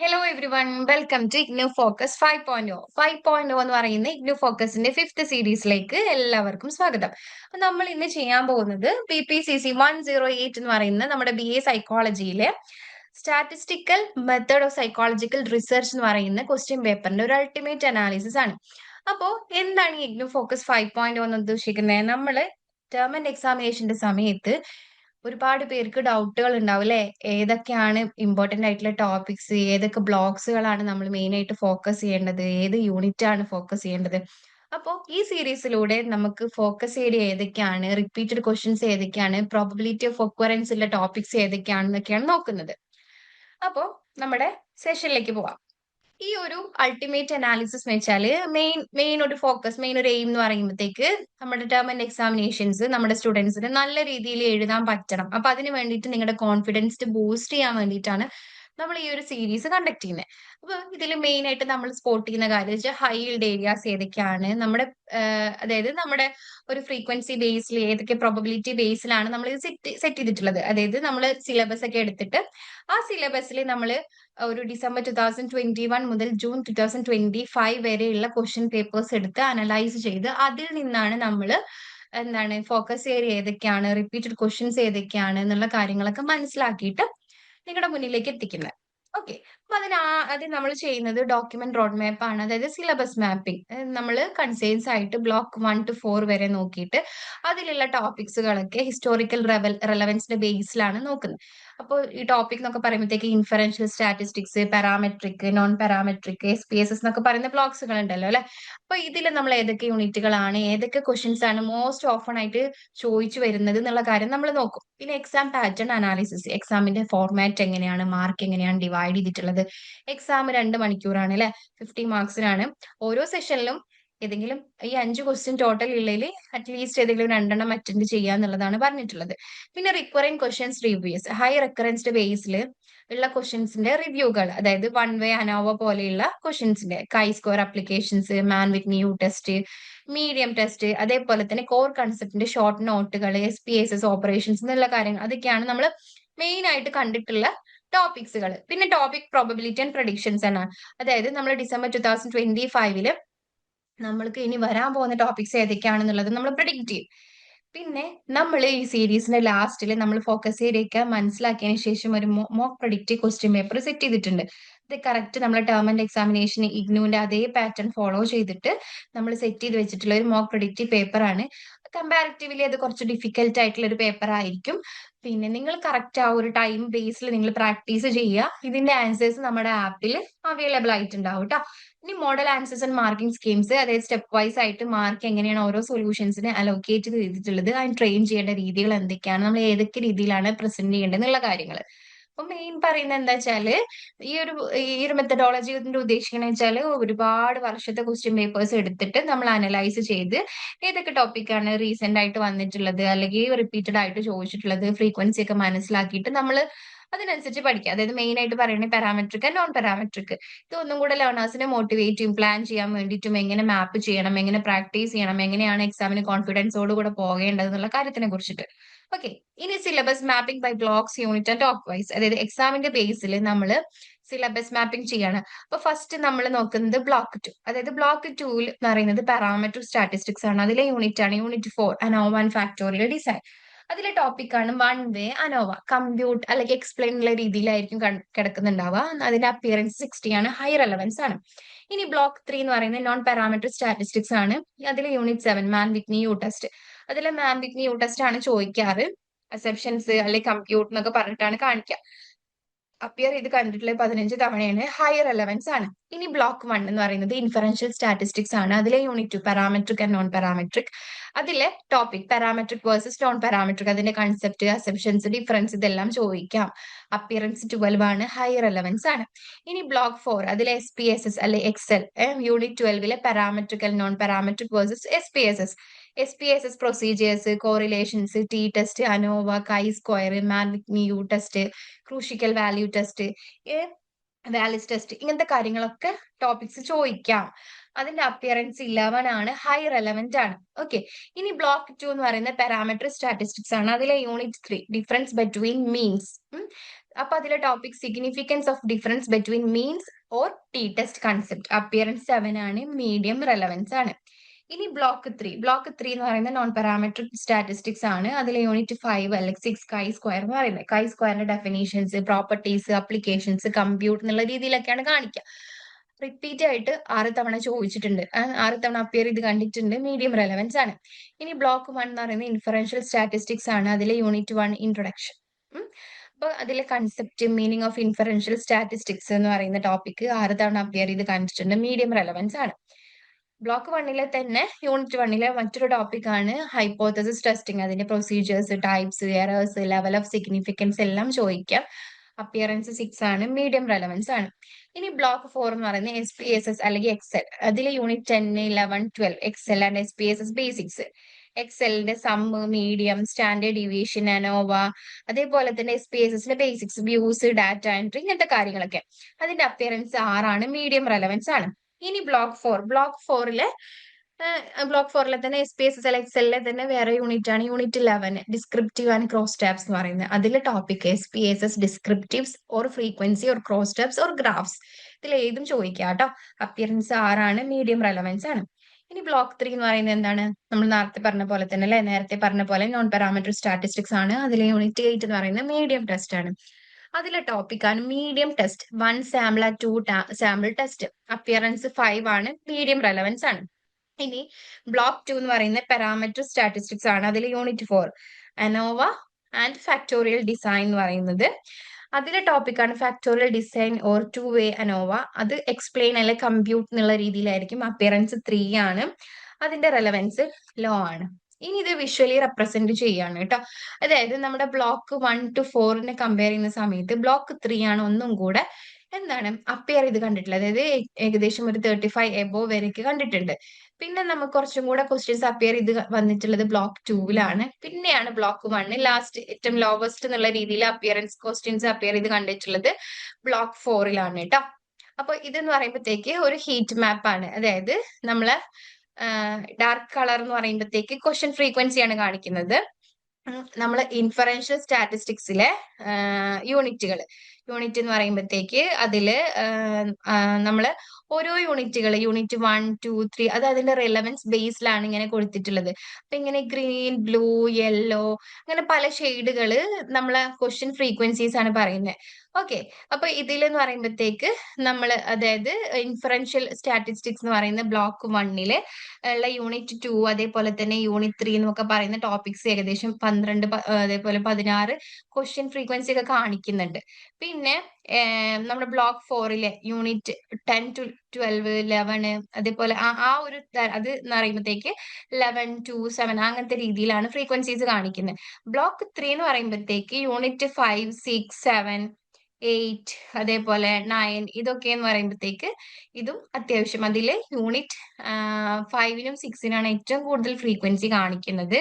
hello everyone welcome to IGNOU focus five point O five point O എന്ന് പറയുന്ന IGNOU ഫോക്കസിന്റെ fifth സീരീസിലേക്ക് എല്ലാവർക്കും സ്വാഗതം. നമ്മൾ ഇന്ന് ചെയ്യാൻ പോകുന്നത് B P C C one zero eight എന്ന് പറയുന്ന നമ്മുടെ B A സൈക്കോളജിയിലെ statistical method of psychological research എന്ന് പറയുന്ന ക്വസ്റ്റ്യൻ പേപ്പറിന്റെ ഒരു അൾട്ടിമേറ്റ് അനാലിസിസ് ആണ്. അപ്പോൾ എന്താണ് ഇഗ്നു ഫോക്കസ് ഫൈവ് പോയിന്റ് എന്ന് ഉദ്ദേശിക്കുന്നത്? നമ്മൾ ടേം ആൻഡ് എക്സാമിനേഷന്റെ സമയത്ത് ഒരുപാട് പേർക്ക് ഡൗട്ടുകൾ ഉണ്ടാവും അല്ലെ ഏതൊക്കെയാണ് ഇമ്പോർട്ടന്റ് ആയിട്ടുള്ള ടോപ്പിക്സ് ഏതൊക്കെ ബ്ലോഗ്സുകളാണ് നമ്മൾ മെയിൻ ആയിട്ട് ഫോക്കസ് ചെയ്യേണ്ടത്? ഏത് യൂണിറ്റ് ആണ് ഫോക്കസ് ചെയ്യേണ്ടത്? അപ്പോൾ ഈ സീരീസിലൂടെ നമുക്ക് ഫോക്കസ് ഏരിയ ഏതൊക്കെയാണ്? റിപ്പീറ്റഡ് ക്വസ്റ്റ്യൻസ് ഏതൊക്കെയാണ്? പ്രോബിലിറ്റി ഓഫ് ഒക്വറൻസ് ഉള്ള ടോപ്പിക്സ് ഏതൊക്കെയാണെന്നൊക്കെയാണ് നോക്കുന്നത്. അപ്പോൾ നമ്മുടെ സെഷനിലേക്ക് പോവാം. ഈ ഒരു അൾട്ടിമേറ്റ് അനാലിസിസ് എന്ന് വെച്ചാൽ മെയിൻ മെയിൻ ഒരു ഫോക്കസ് മെയിൻ ഒരു എയിം എന്ന് പറയുമ്പോഴത്തേക്ക് നമ്മുടെ ടേം ആൻഡ് എക്സാമിനേഷൻസ് നമ്മുടെ സ്റ്റുഡൻസിന് നല്ല രീതിയിൽ എഴുതാൻ പറ്റണം. അപ്പൊ അതിന് വേണ്ടിയിട്ട് നിങ്ങളുടെ കോൺഫിഡൻസ് ബൂസ്റ്റ് ചെയ്യാൻ വേണ്ടിയിട്ടാണ് നമ്മൾ ഈ ഒരു സീരീസ് കണ്ടക്ട് ചെയ്യുന്നത് അപ്പൊ ഇതിൽ മെയിൻ ആയിട്ട് നമ്മൾ സ്പോട്ട് ചെയ്യുന്ന കാര്യം വെച്ചാൽ ഹൈ ഇൽഡ് ഏരിയാസ് ഏതൊക്കെയാണ്? നമ്മുടെ അതായത് നമ്മുടെ ഒരു ഫ്രീക്വൻസി ബേസിൽ ഏതൊക്കെ പ്രോബബിലിറ്റി ബേസിലാണ് നമ്മൾ ഇത് സെറ്റ് സെറ്റ് ചെയ്തിട്ടുള്ളത്? അതായത് നമ്മൾ സിലബസ് ഒക്കെ എടുത്തിട്ട് ആ സിലബസിൽ നമ്മൾ ഒരു December two thousand twenty one മുതൽ June two thousand twenty five വരെയുള്ള ക്വസ്റ്റ്യൻ പേപ്പേഴ്സ് എടുത്ത് അനലൈസ് ചെയ്ത് അതിൽ നിന്നാണ് നമ്മൾ എന്താണ് ഫോക്കസ് ഏരിയ ഏതൊക്കെയാണ് റിപ്പീറ്റഡ് ക്വസ്റ്റ്യൻസ് ഏതൊക്കെയാണ് എന്നുള്ള കാര്യങ്ങളൊക്കെ മനസ്സിലാക്കിയിട്ട് നിങ്ങളുടെ മുന്നിലേക്ക് എത്തിക്കുന്നത് ഓക്കെ. അപ്പൊ അതിന് ആദ്യം നമ്മൾ ചെയ്യുന്നത് ഡോക്യുമെന്റ് റോഡ് മാപ്പ് ആണ്. അതായത് സിലബസ് മാപ്പിംഗ് നമ്മൾ കൺസേൺസ് ആയിട്ട് ബ്ലോക്ക് വൺ ടു ഫോർ വരെ നോക്കിയിട്ട് അതിലുള്ള ടോപ്പിക്സുകളൊക്കെ ഹിസ്റ്റോറിക്കൽ റെവൽ റെലവൻസിന്റെ ബേസിലാണ് നോക്കുന്നത് അപ്പോൾ ഈ ടോപ്പിക് എന്നൊക്കെ പറയുമ്പോഴത്തേക്ക് inferential statistics parametric non parametric S P S S എന്നൊക്കെ പറയുന്ന ബ്ലോക്സുകൾ ഉണ്ടല്ലോ അല്ലെ? അപ്പൊ ഇതിൽ നമ്മൾ ഏതൊക്കെ യൂണിറ്റുകളാണ് ഏതൊക്കെ ക്വസ്റ്റ്യൻസ് ആണ് മോസ്റ്റ് ഓഫൺ ആയിട്ട് ചോദിച്ചു വരുന്നത് എന്നുള്ള കാര്യം നമ്മൾ നോക്കും. പിന്നെ എക്സാം പാറ്റേൺ അനാലിസിസ് എക്സാമിന്റെ ഫോർമാറ്റ് എങ്ങനെയാണ് മാർക്ക് എങ്ങനെയാണ് ഡിവൈഡ് ചെയ്തിട്ടുള്ളത്? എക്സാം രണ്ട് മണിക്കൂറാണ് അല്ലെ? ഫിഫ്റ്റി മാർക്സിനാണ് ഓരോ സെഷനിലും ഏതെങ്കിലും ഈ അഞ്ച് ക്വസ്റ്റ്യൻ ടോട്ടൽ ഉള്ളതിൽ അറ്റ്ലീസ്റ്റ് ഏതെങ്കിലും രണ്ടെണ്ണം അറ്റൻഡ് ചെയ്യുക എന്നുള്ളതാണ് പറഞ്ഞിട്ടുള്ളത്. പിന്നെ recurring questions reviews high recurrence ബേസിൽ ഉള്ള ക്വസ്റ്റ്യൻസിന്റെ റിവ്യൂകൾ അതായത് വൺ വേ അനോവ പോലെയുള്ള ക്വസ്റ്റ്യൻസിന്റെ chi square applications Mann Whitney U test medium test അതേപോലെ തന്നെ കോർ കൺസെപ്റ്റിന്റെ ഷോർട്ട് നോട്ടുകൾ S P S S operations എന്നുള്ള കാര്യങ്ങൾ. അതൊക്കെയാണ് നമ്മൾ മെയിൻ ആയിട്ട് കണ്ടിട്ടുള്ള ടോപ്പിക്സുകൾ പിന്നെ ടോപ്പിക് പ്രോബിലിറ്റി ആൻഡ് പ്രഡിക്ഷൻസ് ആണ്. അതായത് നമ്മൾ ഡിസംബർ ടു തൗസൻഡ് ട്വന്റി ഫൈവിൽ നമ്മൾക്ക് ഇനി വരാൻ പോകുന്ന ടോപ്പിക്സ് ഏതൊക്കെയാണെന്നുള്ളത് നമ്മൾ പ്രഡിക്റ്റ് ചെയ്യും. പിന്നെ നമ്മൾ ഈ സീരീസിന്റെ ലാസ്റ്റിൽ നമ്മൾ ഫോക്കസ് ചെയ്തേക്ക് മനസ്സിലാക്കിയതിന് ശേഷം ഒരു mock predictive question paper set ചെയ്തിട്ടുണ്ട്. ഇത് കറക്റ്റ് നമ്മൾ ടേം ആൻഡ് എക്സാമിനേഷൻ ഇഗ്നുവിന്റെ അതേ പാറ്റേൺ ഫോളോ ചെയ്തിട്ട് നമ്മൾ സെറ്റ് ചെയ്ത് വെച്ചിട്ടുള്ള ഒരു മോക്ക് പ്രഡിക്റ്റീവ് പേപ്പർ ആണ്. കമ്പാരിറ്റീവ്ലി അത് കുറച്ച് ഡിഫിക്കൽട്ട് ആയിട്ടുള്ള ഒരു പേപ്പർ ആയിരിക്കും. പിന്നെ നിങ്ങൾ കറക്റ്റ് ആ ഒരു ടൈം ബേസിൽ നിങ്ങൾ പ്രാക്ടീസ് ചെയ്യുക. ഇതിന്റെ ആൻസേഴ്സ് നമ്മുടെ ആപ്പിൽ അവൈലബിൾ ആയിട്ടുണ്ടാവും കേട്ടോ ഇനി model answers and marking schemes അതായത് സ്റ്റെപ്പ് വൈസ് ആയിട്ട് മാർക്ക് എങ്ങനെയാണ് ഓരോ സൊല്യൂഷൻസിനെ അലോക്കേറ്റ് ചെയ്തിട്ടുള്ളത് അതിന് ട്രെയിൻ ചെയ്യേണ്ട രീതികൾ എന്തൊക്കെയാണ് നമ്മൾ ഏതൊക്കെ രീതിയിലാണ് പ്രസന്റ് ചെയ്യേണ്ടത് എന്നുള്ള കാര്യങ്ങൾ അപ്പൊ മെയിൻ പറയുന്നത് എന്താ വെച്ചാൽ ഈ ഒരു ഈ ഒരു മെത്തഡോളജി കൊണ്ട് ഉദ്ദേശിക്കണെന്ന് ഒരുപാട് വർഷത്തെ ക്വസ്റ്റ്യൻ പേപ്പേഴ്സ് എടുത്തിട്ട് നമ്മൾ അനലൈസ് ചെയ്ത് ഏതൊക്കെ ടോപ്പിക്കാണ് റീസെന്റ് ആയിട്ട് വന്നിട്ടുള്ളത് അല്ലെങ്കിൽ റിപ്പീറ്റഡ് ആയിട്ട് ചോദിച്ചിട്ടുള്ളത് ഫ്രീക്വൻസി ഒക്കെ മനസ്സിലാക്കിയിട്ട് നമ്മൾ അതിനനുസരിച്ച് പഠിക്കുക. അതായത് മെയിൻ ആയിട്ട് പറയുന്നത് പാരാമെട്രിക് നോൺ പാരാമെട്രിക് ഇത് ഒന്നും കൂടെ ലേണേഴ്സിനെ മോട്ടിവേറ്റ് ചെയ്യും പ്ലാൻ ചെയ്യാൻ വേണ്ടിയിട്ടും എങ്ങനെ മാപ്പ് ചെയ്യണം എങ്ങനെ പ്രാക്ടീസ് ചെയ്യണം എങ്ങനെയാണ് എക്സാമിന് കോൺഫിഡൻസോട് കൂടെ പോകേണ്ടത് എന്നുള്ള കാര്യത്തിനെ കുറിച്ചിട്ട്. ഓക്കെ ഇനി syllabus mapping by blocks unit and talk wise അതായത് എക്സാമിന്റെ ബേസിൽ നമ്മൾ സിലബസ് മാപ്പിംഗ് ചെയ്യാണ്. അപ്പൊ ഫസ്റ്റ് നമ്മൾ നോക്കുന്നത് ബ്ലോക്ക് ടു അതായത് ബ്ലോക്ക് ടൂവിൽ എന്ന് പറയുന്നത് പാരാമെട്രിക് സ്റ്റാറ്റിസ്റ്റിക്സ് ആണ്. അതിലെ യൂണിറ്റ് ആണ് unit four ANOVA and factorial design അതിലെ ടോപ്പിക്കാണ് വൺ വേ അനോവ കമ്പ്യൂട്ട് അല്ലെങ്കിൽ എക്സ്പ്ലെയിൻ ഉള്ള രീതിയിലായിരിക്കും കിടക്കുന്നുണ്ടാവുക. അതിന്റെ അപ്പിയറൻസ് സിക്സ്റ്റി ആണ് ഹൈ റെലവൻസ് ആണ്. ഇനി ബ്ലോക്ക് ത്രീ എന്ന് പറയുന്നത് നോൺ പാരാമെട്രിക് സ്റ്റാറ്റിസ്റ്റിക്സ് ആണ്. അതിലെ unit seven Mann Whitney U test അതിലെ മാം വിത്ത് ന്യൂ ടെസ്റ്റ് ആണ് ചോദിക്കാറ്. അസെപ്ഷൻസ് അല്ലെങ്കിൽ കമ്പ്യൂട്ട് എന്നൊക്കെ പറഞ്ഞിട്ടാണ് കാണിക്കുക അപ്പിയർ ചെയ്ത് കണ്ടിട്ടുള്ള പതിനഞ്ച് തവണയാണ് ഹയർ റെലവൻസ് ആണ്. ഇനി ബ്ലോക്ക് വൺ എന്ന് പറയുന്നത് ഇൻഫറൻഷ്യൽ സ്റ്റാറ്റിസ്റ്റിക്സ് ആണ്. അതിലെ unit two parametric and non parametric അതിലെ topic parametric versus non parametric അതിന്റെ കൺസെപ്റ്റ് അസെപ്ഷൻസ് ഡിഫറൻസ് ഇതെല്ലാം ചോദിക്കാം. അപ്പിയറൻസ് ട്വൽവ് ആണ് ഹയർ റെലവൻസ് ആണ്. ഇനി ബ്ലോക്ക് ഫോർ അതിലെ എസ് പി എസ് എസ് അല്ലെ Excel unit ട്വൽവിലെ parametric and non parametric versus S P S S S P S S procedures correlations T test ANOVA chi square U test Kruskal value test Wallis test ഇങ്ങനത്തെ കാര്യങ്ങളൊക്കെ topics ചോദിക്കാം. അതിന്റെ appearance eleven ആണ് high relevant ആണ്. Okay ഇനി block two എന്ന് പറയുന്ന parametric statistics ആണ്. അതിലെ unit three difference between means അപ്പൊ അതിലെ topic significance of difference between means or T test concept appearance seven ആണ് മീഡിയം റെലവൻസ് ആണ്. ഇനി ബ്ലോക്ക് ത്രീ ബ്ലോക്ക് ത്രീ എന്ന് പറയുന്നത് നോൺ പാരാമെട്രിക് സ്റ്റാറ്റിസ്റ്റിക്സ് ആണ്. അതിലെ യൂണിറ്റ് ഫൈവ് അല്ലെങ്കിൽ സിക്സ് കൈ സ്ക്വയർ എന്ന് പറയുന്നത്. കൈ സ്ക്വയറിന്റെ ഡെഫിനേഷൻസ് പ്രോപ്പർട്ടീസ് അപ്ലിക്കേഷൻസ് കമ്പ്യൂട്ട് എന്നുള്ള രീതിയിലൊക്കെയാണ് കാണിക്കുക റിപ്പീറ്റ് ആയിട്ട് ആറ് തവണ ചോദിച്ചിട്ടുണ്ട്. ആറ് തവണ അപ്പിയർ ചെയ്ത് കണ്ടിട്ടുണ്ട്. മീഡിയം റെലവൻസ് ആണ്. ഇനി ബ്ലോക്ക് വൺ എന്ന് പറയുന്നത് ഇൻഫറൻഷ്യൽ സ്റ്റാറ്റിസ്റ്റിക്സ് ആണ്. അതിലെ യൂണിറ്റ് വൺ ഇൻട്രൊഡക്ഷൻ അപ്പൊ അതിലെ concept meaning of inferential statistics എന്ന് പറയുന്ന ടോപ്പിക് ആറ് തവണ അപ്പിയർ ചെയ്ത് കണ്ടിട്ടുണ്ട്. മീഡിയം റെലവൻസ് ആണ്. ബ്ലോക്ക് വണ്ണിലെ തന്നെ യൂണിറ്റ് വണ്ണിലെ മറ്റൊരു ടോപ്പിക് ആണ് ഹൈപ്പോത്തസിസ് ടെസ്റ്റിംഗ് അതിന്റെ procedures types errors level of significance എല്ലാം ചോദിക്കാം. അപ്പിയറൻസ് സിക്സ് ആണ് മീഡിയം റെലവൻസ് ആണ്. ഇനി ബ്ലോക്ക് ഫോർ എന്ന് പറയുന്നത് എസ് പി എസ് എസ് അല്ലെങ്കിൽ എക്സൽ അതിലെ unit ten eleven twelve Excel and S P S S basics എക്സലിന്റെ sum medium standard division ANOVA അതേപോലെ തന്നെ എസ് പി എസ് എസിന്റെ ബേസിക്സ് വ്യൂസ് ഡാറ്റ എൻട്രി ഇങ്ങനത്തെ കാര്യങ്ങളൊക്കെ. അതിന്റെ അപ്പിയറൻസ് ആറാണ് മീഡിയം റെലവൻസ് ആണ്. ഇനി ബ്ലോക്ക് ഫോർ ബ്ലോക്ക് ഫോറിലെ ബ്ലോക്ക് ഫോറിലെ തന്നെ എസ് പി എസ് എൽ തന്നെ വേറെ യൂണിറ്റ് ആണ്. Unit eleven descriptive and cross tabs എന്ന് പറയുന്നത്. അതിലെ topic S P S S descriptives or frequency or cross tabs or graphs ഇതിൽ ഏതും ചോദിക്കുക കേട്ടോ. അപ്പിയറൻസ് ആറാണ് മീഡിയം റെലവൻസ് ആണ്. ഇനി ബ്ലോക്ക് ത്രീ എന്ന് പറയുന്നത് എന്താണ്? നമ്മൾ നേരത്തെ പറഞ്ഞ പോലെ തന്നെ അല്ലെ? നേരത്തെ പറഞ്ഞ പോലെ നോൺ പാരാമെട്രിക് സ്റ്റാറ്റിസ്റ്റിക്സ് ആണ്. അതിലെ യൂണിറ്റ് എയ്റ്റ് എന്ന് പറയുന്നത് മീഡിയം ടെസ്റ്റ് ആണ്. അതിലെ ടോപ്പിക് ആണ് മീഡിയം ടെസ്റ്റ് വൺ സാമ്പിൾ ആ two sample test appearance five ആണ് മീഡിയം റെലവൻസ് ആണ്. ഇനി ബ്ലോക്ക് ടു എന്ന് പറയുന്ന പാരാമെട്രിക് സ്റ്റാറ്റിസ്റ്റിക്സ് ആണ് അതിൽ unit four ANOVA and factorial design എന്ന് പറയുന്നത്. അതിലെ ടോപ്പിക്കാണ് factorial design or two way ANOVA അത് എക്സ്പ്ലെയിൻ അല്ലെ കമ്പ്യൂട്ട് എന്നുള്ള രീതിയിലായിരിക്കും അപ്പിയറൻസ് ത്രീ ആണ്. അതിന്റെ റെലവൻസ് ലോ ആണ്. ഇനി ഇത് വിഷ്വലി റെപ്രസെന്റ് ചെയ്യാണ് കേട്ടോ. അതായത് നമ്മുടെ ബ്ലോക്ക് വൺ ടു ഫോറിനെ കമ്പയർ ചെയ്യുന്ന സമയത്ത് ബ്ലോക്ക് ത്രീ ആണ് ഒന്നും കൂടെ എന്താണ് അപ്പിയർ ചെയ്ത് കണ്ടിട്ടുള്ളത്. അതായത് ഏകദേശം ഒരു തേർട്ടി ഫൈവ് എബോ വരെയൊക്കെ കണ്ടിട്ടുണ്ട്. പിന്നെ നമുക്ക് കുറച്ചും കൂടെ ക്വസ്റ്റ്യൻസ് അപ്പിയർ ചെയ്ത് വന്നിട്ടുള്ളത് ബ്ലോക്ക് ടൂവിലാണ് പിന്നെയാണ് ബ്ലോക്ക് വണ്ണ് ലാസ്റ്റ് ഏറ്റവും ലോവസ്റ്റ് എന്നുള്ള രീതിയിൽ അപ്പിയറൻസ് ക്വസ്റ്റ്യൻസ് അപ്പിയർ ചെയ്ത് കണ്ടിട്ടുള്ളത് ബ്ലോക്ക് ഫോറിലാണ് കേട്ടോ. അപ്പൊ ഇതെന്ന് പറയുമ്പോഴത്തേക്ക് ഒരു ഹീറ്റ് മാപ്പ് ആണ്. അതായത് നമ്മൾ ഡാർക്ക് കളർ എന്ന് പറയുമ്പോഴത്തേക്ക് ക്വസ്റ്റ്യൻ ഫ്രീക്വൻസിയാണ് കാണിക്കുന്നത്. നമ്മൾ ഇൻഫറൻഷ്യൽ സ്റ്റാറ്റിസ്റ്റിക്സിലെ യൂണിറ്റുകൾ യൂണിറ്റ് എന്ന് പറയുമ്പോഴത്തേക്ക് അതിൽ നമ്മൾ ഓരോ യൂണിറ്റുകൾ യൂണിറ്റ് വൺ ടു ത്രീ അത് അതിന്റെ റെലവൻസ് ബേസിലാണ് ഇങ്ങനെ കൊടുത്തിട്ടുള്ളത്. അപ്പൊ ഇങ്ങനെ ഗ്രീൻ ബ്ലൂ യെല്ലോ അങ്ങനെ പല ഷെയ്ഡുകൾ നമ്മളെ ക്വസ്റ്റ്യൻ ഫ്രീക്വൻസീസ് ആണ് പറയുന്നത് ഓക്കെ അപ്പൊ ഇതിലെന്ന് പറയുമ്പോഴത്തേക്ക് നമ്മൾ അതായത് ഇൻഫറൻഷ്യൽ സ്റ്റാറ്റിസ്റ്റിക്സ് എന്ന് പറയുന്ന ബ്ലോക്ക് വണ്ണിൽ ഉള്ള യൂണിറ്റ് ടു അതേപോലെ തന്നെ യൂണിറ്റ് ത്രീ എന്നൊക്കെ പറയുന്ന ടോപ്പിക്സ് ഏകദേശം പന്ത്രണ്ട് അതേപോലെ പതിനാറ് ക്വസ്റ്റ്യൻ ഫ്രീക്വൻസി ഒക്കെ കാണിക്കുന്നുണ്ട്. പിന്നെ നമ്മുടെ ബ്ലോക്ക് ഫോറിലെ യൂണിറ്റ് ടെൻ ടു ട്വൽവ് ലെവന് അതേപോലെ ആ ആ ഒരു അത് എന്ന് പറയുമ്പോഴത്തേക്ക് ലെവൻ ടു സെവൻ അങ്ങനത്തെ രീതിയിലാണ് ഫ്രീക്വൻസീസ് കാണിക്കുന്നത്. ബ്ലോക്ക് ത്രീ എന്ന് പറയുമ്പോഴത്തേക്ക് unit five six seven eight അതേപോലെ നയൻ ഇതൊക്കെ എന്ന് പറയുമ്പോഴത്തേക്ക് ഇതും അത്യാവശ്യം. അതിൽ യൂണിറ്റ് ഫൈവിനും സിക്സിനാണ് ഏറ്റവും കൂടുതൽ ഫ്രീക്വൻസി കാണിക്കുന്നത്.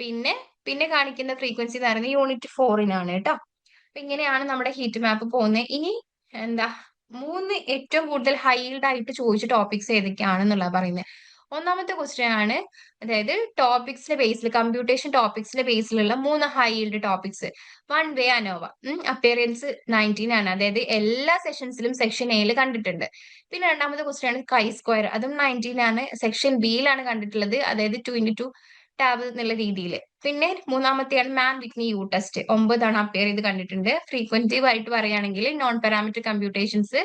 പിന്നെ പിന്നെ കാണിക്കുന്ന ഫ്രീക്വൻസി എന്ന് പറയുന്നത് യൂണിറ്റ് ഫോറിനാണ് കേട്ടോ. അപ്പൊ ഇങ്ങനെയാണ് നമ്മുടെ ഹീറ്റ് മാപ്പ് പോകുന്നത് ഇനി എന്താ മൂന്ന് ഏറ്റവും കൂടുതൽ ഹൈൽഡ് ആയിട്ട് ചോദിച്ച ടോപ്പിക്സ് ഏതൊക്കെയാണെന്നുള്ളത് പറയുന്നത് ഒന്നാമത്തെ ക്വസ്റ്റ്യൻ ആണ് അതായത് ടോപ്പിക്സിന്റെ ബേസിൽ കമ്പ്യൂട്ടേഷൻ ടോപ്പിക്സിന്റെ ബേസിലുള്ള മൂന്ന് high yield topics one way ANOVA appearance nineteen ആണ്. അതായത് എല്ലാ സെഷൻസിലും സെക്ഷൻ എയിൽ കണ്ടിട്ടുണ്ട്. പിന്നെ രണ്ടാമത്തെ ക്വസ്റ്റ്യൻ ആണ് കൈ സ്ക്വയർ അതും നയന്റീൻ ആണ്. സെക്ഷൻ ബിയിലാണ് കണ്ടിട്ടുള്ളത്. അതായത് ടു ഇന്റു ടു ടാബ് എന്നുള്ള രീതിയിൽ പിന്നെ മൂന്നാമത്തെയാണ് മാൻ വിക്നി യു ടെസ്റ്റ് ഒമ്പത് തവണ അപ്പിയർ ചെയ്ത് കണ്ടിട്ടുണ്ട്. ഫ്രീക്വന്റീവ് ആയിട്ട് പറയുകയാണെങ്കിൽ നോൺ പാരാമെട്രിക് കമ്പ്യൂട്ടേഷൻസ്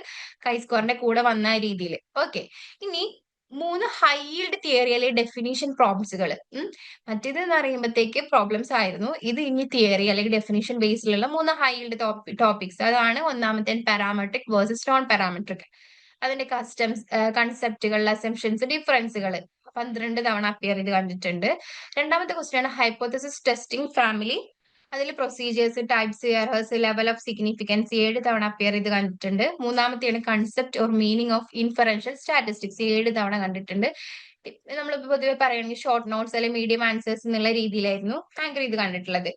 കൈ സ്കോറിന്റെ കൂടെ വന്ന രീതിയിൽ ഓക്കെ ഇനി മൂന്ന് ഹൈൽഡ് തിയറിയിലെ ഡെഫിനേഷൻ പ്രോബ്ലംസുകൾ മറ്റേത് എന്ന് പറയുമ്പോഴത്തേക്ക് പ്രോബ്ലംസ് ആയിരുന്നു. ഇത് ഇനി തിയറി അല്ലെങ്കിൽ ഡെഫിനേഷൻ ബേസിലുള്ള മൂന്ന് ഹൈൽഡ് ടോപ്പിക്സ് അതാണ് ഒന്നാമത്തെ പാരാമെട്രിക് വേഴ്സസ് നോൺ പാരാമെട്രിക് അതിന്റെ കസ്റ്റംസ് കൺസെപ്റ്റുകൾ അസംഷൻസ് ഡിഫറൻസുകൾ പന്ത്രണ്ട് തവണ അപ്പിയർ ചെയ്ത് കണ്ടിട്ടുണ്ട്. രണ്ടാമത്തെ ക്വസ്റ്റ്യൻ ആണ് ഹൈപ്പോത്തസിസ് ടെസ്റ്റിംഗ് ഫാമിലി അതിൽ procedures types errors level of significance ഏഴ് തവണ അപ്പിയർ ചെയ്ത് കണ്ടിട്ടുണ്ട്. മൂന്നാമത്തെയാണ് concept or meaning of inferential statistics ഏഴ് തവണ കണ്ടിട്ടുണ്ട്. നമ്മൾ പൊതുവെ പറയുകയാണെങ്കിൽ ഷോർട്ട് നോട്ട്സ് അല്ലെങ്കിൽ മീഡിയം ആൻസേഴ്സ് എന്നുള്ള രീതിയിലായിരുന്നു ആങ്കർ ചെയ്ത് കണ്ടിട്ടുള്ളത്.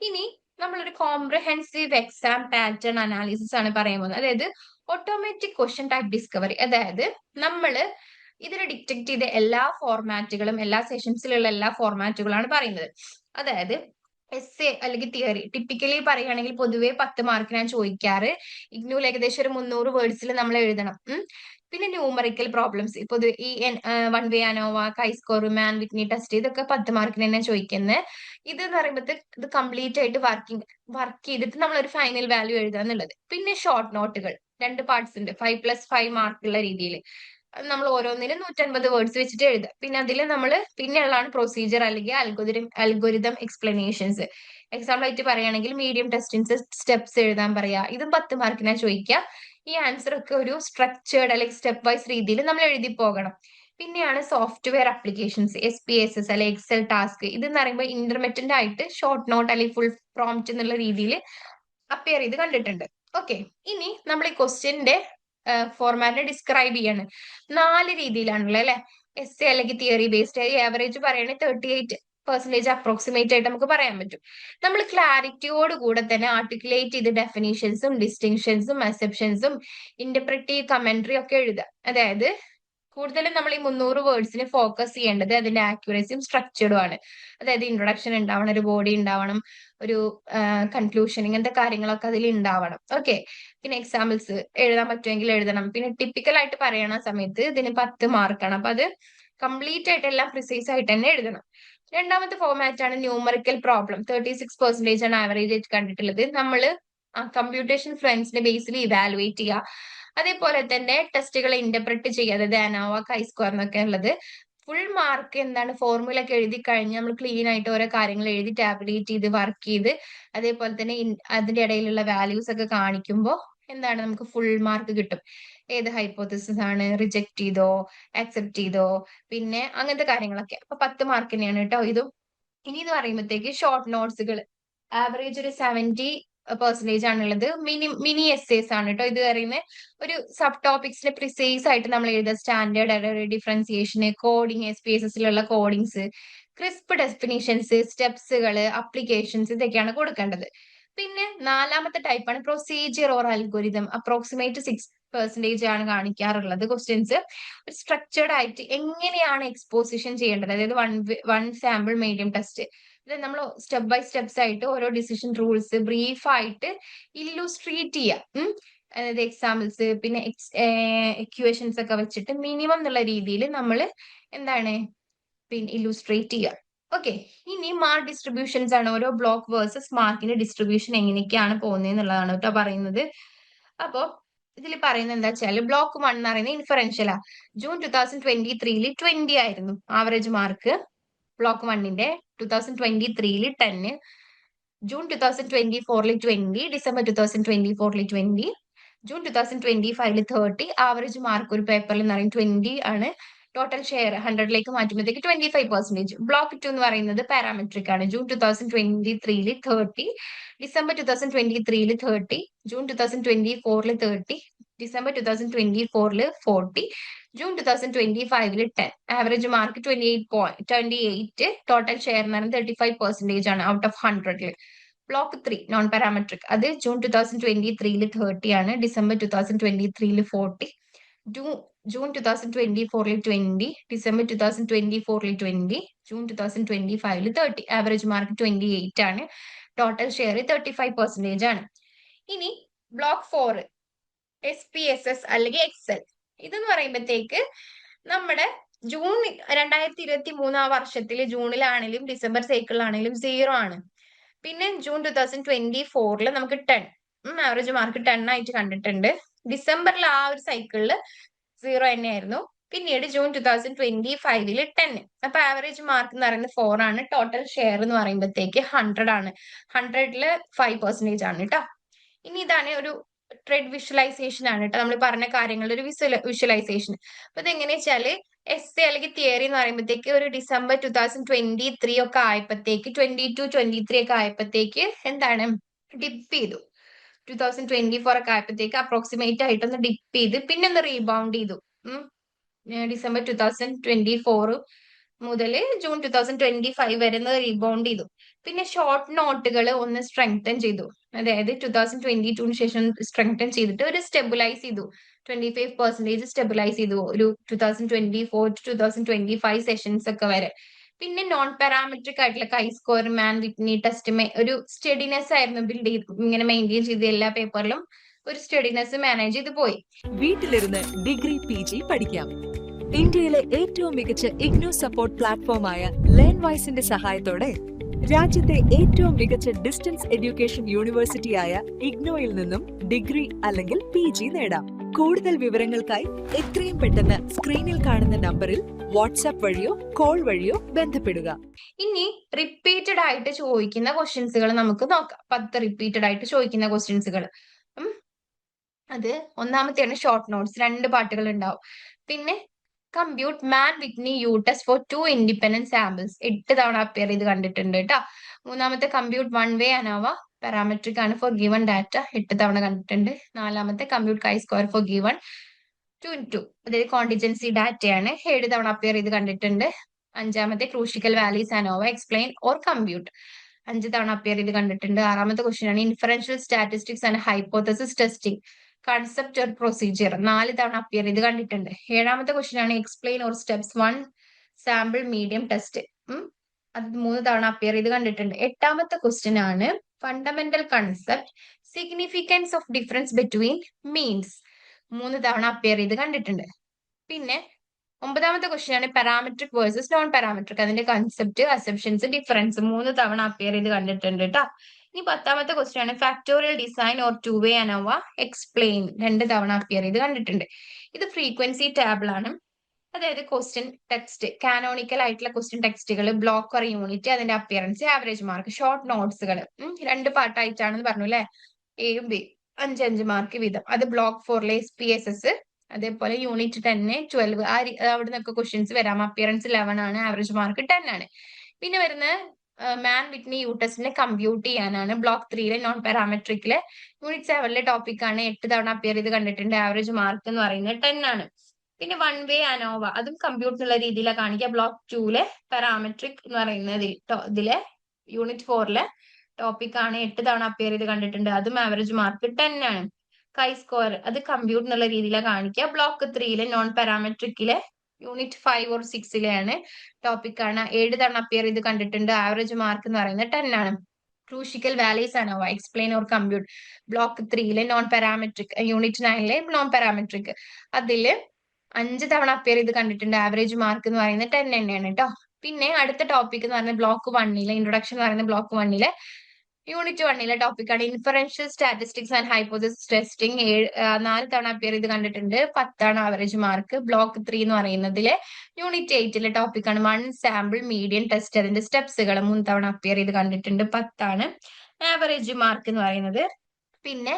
ഇനി നമ്മളൊരു കോംപ്രഹെൻസീവ് എക്സാം പാറ്റേൺ അനാലിസിസ് ആണ് പറയുന്നത് അതായത് ഓട്ടോമാറ്റിക് ക്വസ്റ്റ്യൻ ടൈപ്പ് ഡിസ്കവറി അതായത് നമ്മൾ ഇതിൽ ഡിറ്റക്ട് ചെയ്ത എല്ലാ ഫോർമാറ്റുകളും എല്ലാ സെഷൻസിലുള്ള എല്ലാ ഫോർമാറ്റുകളാണ് പറയുന്നത്. അതായത് എസ് എ അല്ലെങ്കിൽ തിയറി ടിപ്പിക്കലി പറയുകയാണെങ്കിൽ പൊതുവേ പത്ത് മാർക്കിനാണ് ചോദിക്കാറ്. ഇഗ്നൂൽ ഏകദേശം ഒരു മുന്നൂറ് വേർഡ്സിൽ നമ്മൾ എഴുതണം. പിന്നെ ന്യൂമറിക്കൽ പ്രോബ്ലംസ് ഇപ്പൊ ഈ one way ANOVA chi square Mann Whitney test ഇതൊക്കെ പത്ത് മാർക്കിന് തന്നെ ചോദിക്കുന്നത് ഇത് എന്ന് പറയുമ്പോൾ ഇത് കംപ്ലീറ്റ് ആയിട്ട് വർക്കിംഗ് വർക്ക് ചെയ്തിട്ട് നമ്മൾ ഒരു ഫൈനൽ വാല്യൂ എഴുതുക എന്നുള്ളത് പിന്നെ ഷോർട്ട് നോട്ടുകൾ രണ്ട് പാർട്സ് ഉണ്ട് ഫൈവ് പ്ലസ് ഫൈവ് മാർക്കുള്ള രീതിയിൽ നമ്മൾ ഓരോന്നിലും നൂറ്റൻപത് വേർഡ്സ് വെച്ചിട്ട് എഴുതുക. പിന്നെ അതിൽ നമ്മൾ പിന്നെയുള്ളതാണ് പ്രൊസീജിയർ അല്ലെങ്കിൽ അൽഗോരിതം അൽഗോരിതം എക്സ്പ്ലനേഷൻസ് എക്സാമ്പിൾ ആയിട്ട് പറയുകയാണെങ്കിൽ മീഡിയം ടെസ്റ്റിൻസ് സ്റ്റെപ്സ് എഴുതാൻ പറയാ ഇതും പത്ത് മാർക്കിനാ ചോദിക്കുക ഈ ആൻസർ ഒക്കെ ഒരു സ്ട്രക്ചേർഡ് അല്ലെങ്കിൽ സ്റ്റെപ്പ് വൈസ് രീതിയിൽ നമ്മൾ എഴുതി പോകണം. പിന്നെയാണ് software applications S P S S അല്ലെങ്കിൽ എക്സൽ ടാസ്ക് ഇതെന്ന് പറയുമ്പോൾ ഇന്റർമീഡിയറ്റ് ആയിട്ട് ഷോർട്ട് നോട്ട് അല്ലെങ്കിൽ ഫുൾ പ്രോംപ്റ്റ് എന്നുള്ള രീതിയിൽ അപ്പിയർ ചെയ്ത് കണ്ടിട്ടുണ്ട്. ഓക്കെ ഇനി നമ്മൾ ഈ ക്വസ്റ്റ്യന്റെ ഫോർമാറ്റിനെ ഡിസ്ക്രൈബ് ചെയ്യാണ്. നാല് രീതിയിലാണല്ലോ അല്ലെ? എസ് എ അല്ലെങ്കിൽ തിയറി ബേസ്ഡ് ആവറേജ് പറയുകയാണെങ്കിൽ തേർട്ടി എയ്റ്റ് പെർസെന്റേജ് അപ്രോക്സിമേറ്റ് ആയിട്ട് നമുക്ക് പറയാൻ പറ്റും. നമ്മൾ ക്ലാരിറ്റിയോട് കൂടെ തന്നെ ആർട്ടിക്കുലേറ്റ് ചെയ്ത് ഡെഫിനേഷൻസും ഡിസ്റ്റിങ്ഷൻസും അസെപ്ഷൻസും ഇന്റർപ്രറ്റീവ് കമന്ററി ഒക്കെ എഴുതുക. അതായത് കൂടുതലും നമ്മൾ ഈ മുന്നൂറ് വേർഡ്സിന് ഫോക്കസ് ചെയ്യേണ്ടത് അതിന്റെ ആക്യുറസിയും സ്ട്രക്ചേർഡും ആണ്. അതായത് ഇൻട്രൊഡക്ഷൻ ഉണ്ടാവണം ഒരു ബോഡി ഉണ്ടാവണം ഒരു കൺക്ലൂഷൻ ഇങ്ങനത്തെ കാര്യങ്ങളൊക്കെ അതിൽ ഉണ്ടാവണം. ഓക്കെ പിന്നെ എക്സാമ്പിൾസ് എഴുതാൻ പറ്റുമെങ്കിൽ എഴുതണം. പിന്നെ ടിപ്പിക്കൽ ആയിട്ട് പറയണ സമയത്ത് ഇതിന് പത്ത് മാർക്കാണ് അപ്പൊ അത് കംപ്ലീറ്റ് ആയിട്ട് എല്ലാം പ്രിസൈസ് ആയിട്ട് തന്നെ എഴുതണം. രണ്ടാമത്തെ ഫോമാറ്റ് ആണ് numerical problem thirty six percentage ആണ് ആവറേജ് ആയിട്ട് കണ്ടിട്ടുള്ളത്. നമ്മൾ കമ്പ്യൂട്ടേഷൻ ഫ്രണ്ട്സിന്റെ ബേസിൽ ഇവാലുവേറ്റ് ചെയ്യുക. അതേപോലെ തന്നെ ടെസ്റ്റുകൾ ഇന്റർപ്രറ്റ് ചെയ്യുക അതായത് അനോവ കൈ സ്ക്വയർ എന്നൊക്കെ ഉള്ളത്. ഫുൾ മാർക്ക് എന്താണ്? ഫോർമുല ഒക്കെ എഴുതി കഴിഞ്ഞ് നമ്മൾ ക്ലീൻ ആയിട്ട് ഓരോ കാര്യങ്ങൾ എഴുതി ടാബുലേറ്റ് ചെയ്ത് വർക്ക് ചെയ്ത് അതേപോലെ തന്നെ അതിന്റെ ഇടയിലുള്ള വാല്യൂസ് ഒക്കെ കാണിക്കുമ്പോൾ എന്താണ് നമുക്ക് ഫുൾ മാർക്ക് കിട്ടും. ഏത് ഹൈപ്പോത്തിസിസ് ആണ്? റിജക്ട് ചെയ്തോ? അക്സെപ്റ്റ് ചെയ്തോ? പിന്നെ അങ്ങനത്തെ കാര്യങ്ങളൊക്കെ. അപ്പൊ പത്ത് മാർക്കിനെയാണ് കേട്ടോ ഇതും. ഇനി എന്ന് പറയുമ്പോഴത്തേക്ക് ഷോർട്ട് നോട്ട്സുകൾ ആവറേജ് ഒരു സെവന്റി പെർസെന്റേജ് ആണുള്ളത്. മിനി മിനി എസ്സേസ് ആണ് കേട്ടോ ഇത് പറയുന്നത് ഒരു സബ് ടോപ്പിക്സിന് പ്രിസൈസ് ആയിട്ട് നമ്മൾ എഴുതുക സ്റ്റാൻഡേർഡ് എറർ ഡിഫറൻസിയേഷന് കോഡിങ് എസിലുള്ള കോഡിങ്സ് ക്രിസ്പ് ഡെഫിനിഷൻസ് സ്റ്റെപ്സുകൾ അപ്ലിക്കേഷൻസ് ഇതൊക്കെയാണ് കൊടുക്കേണ്ടത്. പിന്നെ നാലാമത്തെ ടൈപ്പാണ് procedure or algorithm approximate six percentage ആണ് കാണിക്കാറുള്ളത് ക്വസ്റ്റ്യൻസ് ഒരു സ്ട്രക്ചേർഡ് ആയിട്ട് എങ്ങനെയാണ് എക്സ്പോസിഷൻ ചെയ്യേണ്ടത്? അതായത് one one sample medium test ഇത് നമ്മൾ സ്റ്റെപ്പ് ബൈ സ്റ്റെപ്സ് ആയിട്ട് ഓരോ ഡിസിഷൻ റൂൾസ് ബ്രീഫ് ആയിട്ട് ഇല്ലുസ്ട്രേറ്റ് ചെയ്യാം. അതായത് എക്സാമ്പിൾസ് പിന്നെ എക്യുവേഷൻസ് ഒക്കെ വെച്ചിട്ട് മിനിമം എന്നുള്ള രീതിയിൽ നമ്മൾ എന്താണ്? പിന്നെ ഇല്ലുസ്ട്രേറ്റ് ചെയ്യുക ഓക്കെ ഇനി മാർക്ക് ഡിസ്ട്രിബ്യൂഷൻസ് ആണ്. ഓരോ ബ്ലോക്ക് വേഴ്സസ് മാർക്കിന്റെ ഡിസ്ട്രിബ്യൂഷൻ എങ്ങനെയൊക്കെയാണ് പോകുന്നത് എന്നുള്ളതാണ് കേട്ടോ പറയുന്നത്. അപ്പോ ഇതിൽ പറയുന്നത് എന്താ വെച്ചാൽ ബ്ലോക്ക് വൺ എന്ന് പറയുന്നത് ഇൻഫറൻഷ്യലാ ജൂൺ ടൂ തൗസൻഡ് ട്വന്റി ത്രീയിൽ ട്വന്റി ആയിരുന്നു. ആവറേജ് മാർക്ക് ബ്ലോക്ക് വണ്ണിന്റെ ടു തൗസൻഡ് ട്വന്റി ത്രീയിൽ ടെന്ന് ജൂൺ ടു തൗസൻഡ് ട്വന്റി ഫോറിൽ twenty December two thousand twenty ഫോറിൽ twenty June two thousand twenty ഫൈവിൽ തേർട്ടി ആവറേജ് മാർക്ക് ഒരു പേപ്പറിൽ എന്ന് പറയും ട്വന്റി ആണ്. ടോട്ടൽ ഷെയർ ഹൺഡ്രഡിലേക്ക് മാറ്റുമ്പോഴത്തേക്ക് twenty five percentage block two എന്ന് പറയുന്നത് പാരാമെട്രിക് ആണ്. ജൂൺ ടു തൗസൻഡ് ട്വന്റി ത്രീയിൽ thirty December two thousand twenty ത്രീയിൽ thirty June two thousand twenty ഫോറിൽ thirty December two thousand twenty ഫോറിൽ forty June two thousand twenty ഫൈവിൽ ten average mark twenty eight point twenty eight total share എന്ന് പറയുന്നത് thirty five percentage ആണ് out of ഹൺഡ്രഡിൽ block three non parametric അത് June two thousand twenty ത്രീയിൽ thirty ആണ്. December two thousand twenty ത്രീയിൽ forty June two thousand twenty ഫോറിൽ twenty December two thousand twenty ഫോറിൽ twenty June two thousand twenty ഫൈവിൽ thirty average mark twenty eight ആണ്. Total share thirty five percentage ആണ്. ഇനി block four S P S S അല്ലെങ്കിൽ Excel ഇതെന്ന് പറയുമ്പോഴത്തേക്ക് നമ്മുടെ ജൂൺ രണ്ടായിരത്തി ഇരുപത്തി മൂന്ന് ആ വർഷത്തിൽ ജൂണിലാണെങ്കിലും ഡിസംബർ സൈക്കിളിലാണെങ്കിലും സീറോ ആണ്. പിന്നെ ജൂൺ ടു തൗസൻഡ് ട്വന്റി ഫോറിൽ നമുക്ക് ടെൻ ആവറേജ് മാർക്ക് ടെൻ ആയിട്ട് കണ്ടിട്ടുണ്ട്. ഡിസംബറിൽ ആ ഒരു സൈക്കിളിൽ സീറോ തന്നെയായിരുന്നു. പിന്നീട് ജൂൺ ടു തൗസൻഡ് ട്വന്റി ഫൈവിൽ ടെൻ അപ്പൊ ആവറേജ് മാർക്ക് എന്ന് പറയുന്നത് ഫോർ ആണ്. ടോട്ടൽ ഷെയർ എന്ന് പറയുമ്പോഴത്തേക്ക് ഹൺഡ്രഡ് ആണ്. ഹൺഡ്രഡിൽ ഫൈവ് പെർസെന്റേജ് ആണ് കേട്ടോ ഇനി ഇതാണ് ഒരു ട്രെഡ് വിഷ്വലൈസേഷൻ ആണ് കേട്ടോ നമ്മൾ പറഞ്ഞ കാര്യങ്ങളുടെ ഒരു വിസ്വല വിഷ്വലൈസേഷൻ അപ്പൊ ഇതെങ്ങനെ വെച്ചാൽ എസ് എ അല്ലെങ്കിൽ തിയറി എന്ന് പറയുമ്പോഴത്തേക്ക് ഒരു December two thousand twenty three ഒക്കെ ആയപ്പോഴത്തേക്ക് ട്വന്റി ടു ട്വന്റി ത്രീ ഒക്കെ ആയപ്പോഴത്തേക്ക് എന്താണ്? ഡിപ്പ് ചെയ്തു. ടു തൗസൻഡ് ട്വന്റി ഫോർ ഒക്കെ ആയപ്പോഴത്തേക്ക് അപ്രോക്സിമേറ്റ് ആയിട്ടൊന്ന് ഡിപ്പ് ചെയ്ത് പിന്നെ ഒന്ന് റീബൗണ്ട് ചെയ്തു. December two thousand twenty four മുതൽ June two thousand twenty five വരെ ഒന്ന് റീബൗണ്ട് ചെയ്തു. പിന്നെ ഷോർട്ട് നോട്ടുകൾ ഒന്ന് സ്ട്രെങ്തൻ ചെയ്തു. അതായത് ടു തൗസൻഡ് ട്വന്റി ടുവിന് ശേഷം സ്ട്രെങ്തൻ ചെയ്തിട്ട് ഒരു സ്റ്റെബിലൈസ് ചെയ്തു. ട്വന്റി ഫൈവ് പെർസെന്റേജ് സ്റ്റെബിലൈസ് ചെയ്തു. ഒരു two thousand twenty four to two thousand twenty five sessions ഒക്കെ വരെ. പിന്നെ നോൺ പാരാമെട്രിക് ആയിട്ടുള്ള chi square Mann Whitney test ഒരു സ്റ്റഡിനെസ് ആയിരുന്നു ബിൽഡ് ചെയ്ത് ഇങ്ങനെ മെയിന്റെയിൻ ചെയ്ത് എല്ലാ പേപ്പറിലും ഒരു സ്റ്റഡിനെസ് മാനേജ് ചെയ്ത് പോയി. വീട്ടിലിരുന്ന് ഡിഗ്രി പി ജി പഠിക്കാം. ഇന്ത്യയിലെ ഏറ്റവും മികച്ച ഇഗ്നോ സപ്പോർട്ട് പ്ലാറ്റ്ഫോമായ ലേൺ വൈസിന്റെ സഹായത്തോടെ രാജ്യത്തെ ഏറ്റവും മികച്ച ഡിസ്റ്റൻസ് എഡ്യൂക്കേഷൻ യൂണിവേഴ്സിറ്റിയായ ഇഗ്നോയിൽ നിന്നും ഡിഗ്രി അല്ലെങ്കിൽ പി ജി നേടാം. കൂടുതൽ വിവരങ്ങൾക്കായി എത്രയും പെട്ടെന്ന് സ്ക്രീനിൽ കാണുന്ന നമ്പറിൽ വാട്സാപ്പ് വഴിയോ കോൾ വഴിയോ ബന്ധപ്പെടുക. ഇനി റിപ്പീറ്റഡ് ആയിട്ട് ചോദിക്കുന്ന ക്വസ്റ്റ്യൻസുകൾ നമുക്ക് നോക്കാം. പത്ത് റിപ്പീറ്റഡ് ആയിട്ട് ചോദിക്കുന്ന ക്വസ്റ്റ്യൻസുകൾ അത് ഒന്നാമത്തെയാണ് ഷോർട്ട് നോട്ട്സ് രണ്ട് പാട്ടുകൾ ഉണ്ടാവും. പിന്നെ compute Mann Whitney U test for two independent samples എട്ട് തവണ അപ്പിയർ ചെയ്ത് കണ്ടിട്ടുണ്ട് കേട്ടോ. മൂന്നാമത്തെ compute one way ANOVA parametric ആണ് ഫോർ ഗിവൺ ഡാറ്റ എട്ട് തവണ കണ്ടിട്ടുണ്ട്. നാലാമത്തെ compute chi square for given two in two അതായത് കോണ്ടിജൻസി ഡാറ്റയാണ് ഏഴ് തവണ അപ്പിയർ ചെയ്ത് കണ്ടിട്ടുണ്ട്. അഞ്ചാമത്തെ Kruskal Wallis ANOVA explain or compute അഞ്ച് തവണ അപ്പിയർ ചെയ്ത് കണ്ടിട്ടുണ്ട്. ആറാമത്തെ ക്വസ്റ്റ്യൻ ആണ് inferential statistics and hypothesis testing concept or procedure നാല് തവണ അപ്പിയർ ഇത് കണ്ടിട്ടുണ്ട്. ഏഴാമത്തെ ക്വസ്റ്റ്യൻ ആണ് explain or steps one sample median test അത് മൂന്ന് തവണ അപ്പിയർ ഇത് കണ്ടിട്ടുണ്ട്. എട്ടാമത്തെ ക്വസ്റ്റ്യൻ ആണ് fundamental concept significance of difference between means മൂന്ന് തവണ അപ്പിയർ ഇത് കണ്ടിട്ടുണ്ട്. പിന്നെ ഒമ്പതാമത്തെ ക്വസ്റ്റ്യൻ ആണ് പാരാമെട്രിക് വേഴ്സസ് നോൺ പാരാമെട്രിക് അതിന്റെ കൺസെപ്റ്റ് അസെപ്ഷൻസ് ഡിഫറൻസ് മൂന്ന് തവണ അപ്പിയർ ചെയ്ത് കണ്ടിട്ടുണ്ട് കേട്ടോ ഇനി പത്താമത്തെ ക്വസ്റ്റ്യൻ ആണ്. Factorial design or two way ANOVA explain രണ്ട് തവണ അപ്പിയർ ചെയ്ത് കണ്ടിട്ടുണ്ട്. ഇത് ഫ്രീക്വൻസി ടേബിൾ ആണ്. അതായത് ക്വസ്റ്റ്യൻ ടെക്സ്റ്റ് കാനോണിക്കൽ ആയിട്ടുള്ള ക്വസ്റ്റ്യൻ ടെക്സ്റ്റുകൾ ബ്ലോക്ക് ഓർ യൂണിറ്റ് അതിന്റെ അപ്പിയറൻസ് ആവറേജ് മാർക്ക് ഷോർട്ട് നോട്ട്സുകൾ രണ്ട് പാർട്ടായിട്ടാണെന്ന് പറഞ്ഞു അല്ലെ? എയും ബി അഞ്ച് അഞ്ച് മാർക്ക് വീതം. അത് ബ്ലോക്ക് ഫോറിലെ എസ് പി എസ് എസ് അതേപോലെ യൂണിറ്റ് ടെന്ന് ട്വൽവ് ആ അവിടെ നിന്നൊക്കെ ക്വസ്റ്റ്യൻസ് വരാം. അപ്പിയറൻസ് ലെവൻ ആണ് ആവറേജ് മാർക്ക് ടെൻ ആണ്. പിന്നെ വരുന്ന മാൻ വിറ്റ്നി യൂട്ടസിനെ കമ്പ്യൂട്ട് ചെയ്യാനാണ്. ബ്ലോക്ക് ത്രീയിലെ നോൺ പാരാമെട്രിക്കിലെ യൂണിറ്റ് സെവനിലെ ടോപ്പിക് ആണ്. എട്ട് തവണ അപ്പിയർ ചെയ്ത് കണ്ടിട്ടുണ്ട്. ആവറേജ് മാർക്ക് എന്ന് പറയുന്നത് ടെൻ ആണ്. പിന്നെ വൺ വേ അനോവ അതും കമ്പ്യൂട്ടർ ഉള്ള രീതിയിലാണ് കാണിക്കുക. ബ്ലോക്ക് ടൂലെ പാരാമെട്രിക് എന്ന് പറയുന്നത് ഇതിലെ യൂണിറ്റ് ഫോറിലെ ടോപ്പിക് ആണ്. എട്ട് തവണ അപ്പിയർ ചെയ്ത് കണ്ടിട്ടുണ്ട്. അതും ആവറേജ് മാർക്ക് ടെൻ ആണ്. കൈ സ്കോർ അത് കമ്പ്യൂട്ടർ എന്നുള്ള രീതിയിലാണ് കാണിക്കുക. ബ്ലോക്ക് ത്രീയിലെ നോൺ പാരാമെട്രിക്കിലെ യൂണിറ്റ് ഫൈവ് ഓർ സിക്സിലെയാണ് ടോപ്പിക് ആണ്. ഏഴ് തവണ അപ്പിയർ ചെയ്ത് കണ്ടിട്ടുണ്ട്. ആവറേജ് മാർക്ക് എന്ന് പറയുന്നത് ടെൻ ആണ്. ക്രൂഷിക്കൽ വാലീസ് ആണ്? എക്സ്പ്ലെയിൻ ഓർ കമ്പ്യൂട്ട് ബ്ലോക്ക് ത്രീയിലെ നോൺ പാരാമെട്രിക് യൂണിറ്റ് നയനിലെ നോൺ പാരാമെട്രിക് അതിൽ അഞ്ച് തവണ അപ്പിയർ ചെയ്ത് കണ്ടിട്ടുണ്ട്. ആവറേജ് മാർക്ക് എന്ന് പറയുന്നത് ടെൻ തന്നെയാണ് കേട്ടോ പിന്നെ അടുത്ത ടോപ്പിക് എന്ന് പറയുന്നത് ബ്ലോക്ക് വണ്ണിലെ ഇൻട്രൊഡക്ഷൻ എന്ന് പറയുന്നത് ബ്ലോക്ക് വണ്ണിലെ യൂണിറ്റ് വണ്ണിലെ ടോപ്പിക്കാണ് inferential statistics and hypothesis testing ഏഴ് നാല് തവണ അപ്പിയർ ചെയ്ത് കണ്ടിട്ടുണ്ട്. പത്താണ് ആവറേജ് മാർക്ക് ബ്ലോക്ക് ത്രീ എന്ന് പറയുന്നതിലെ യൂണിറ്റ് എയ്റ്റിലെ ടോപ്പിക്കാണ് വൺ സാമ്പിൾ മീഡിയം ടെസ്റ്റ് അതിന്റെ സ്റ്റെപ്സുകൾ മൂന്ന് തവണ അപ്പിയർ ചെയ്ത് കണ്ടിട്ടുണ്ട്. പത്താണ് ആവറേജ് മാർക്ക് എന്ന് പറയുന്നത്. പിന്നെ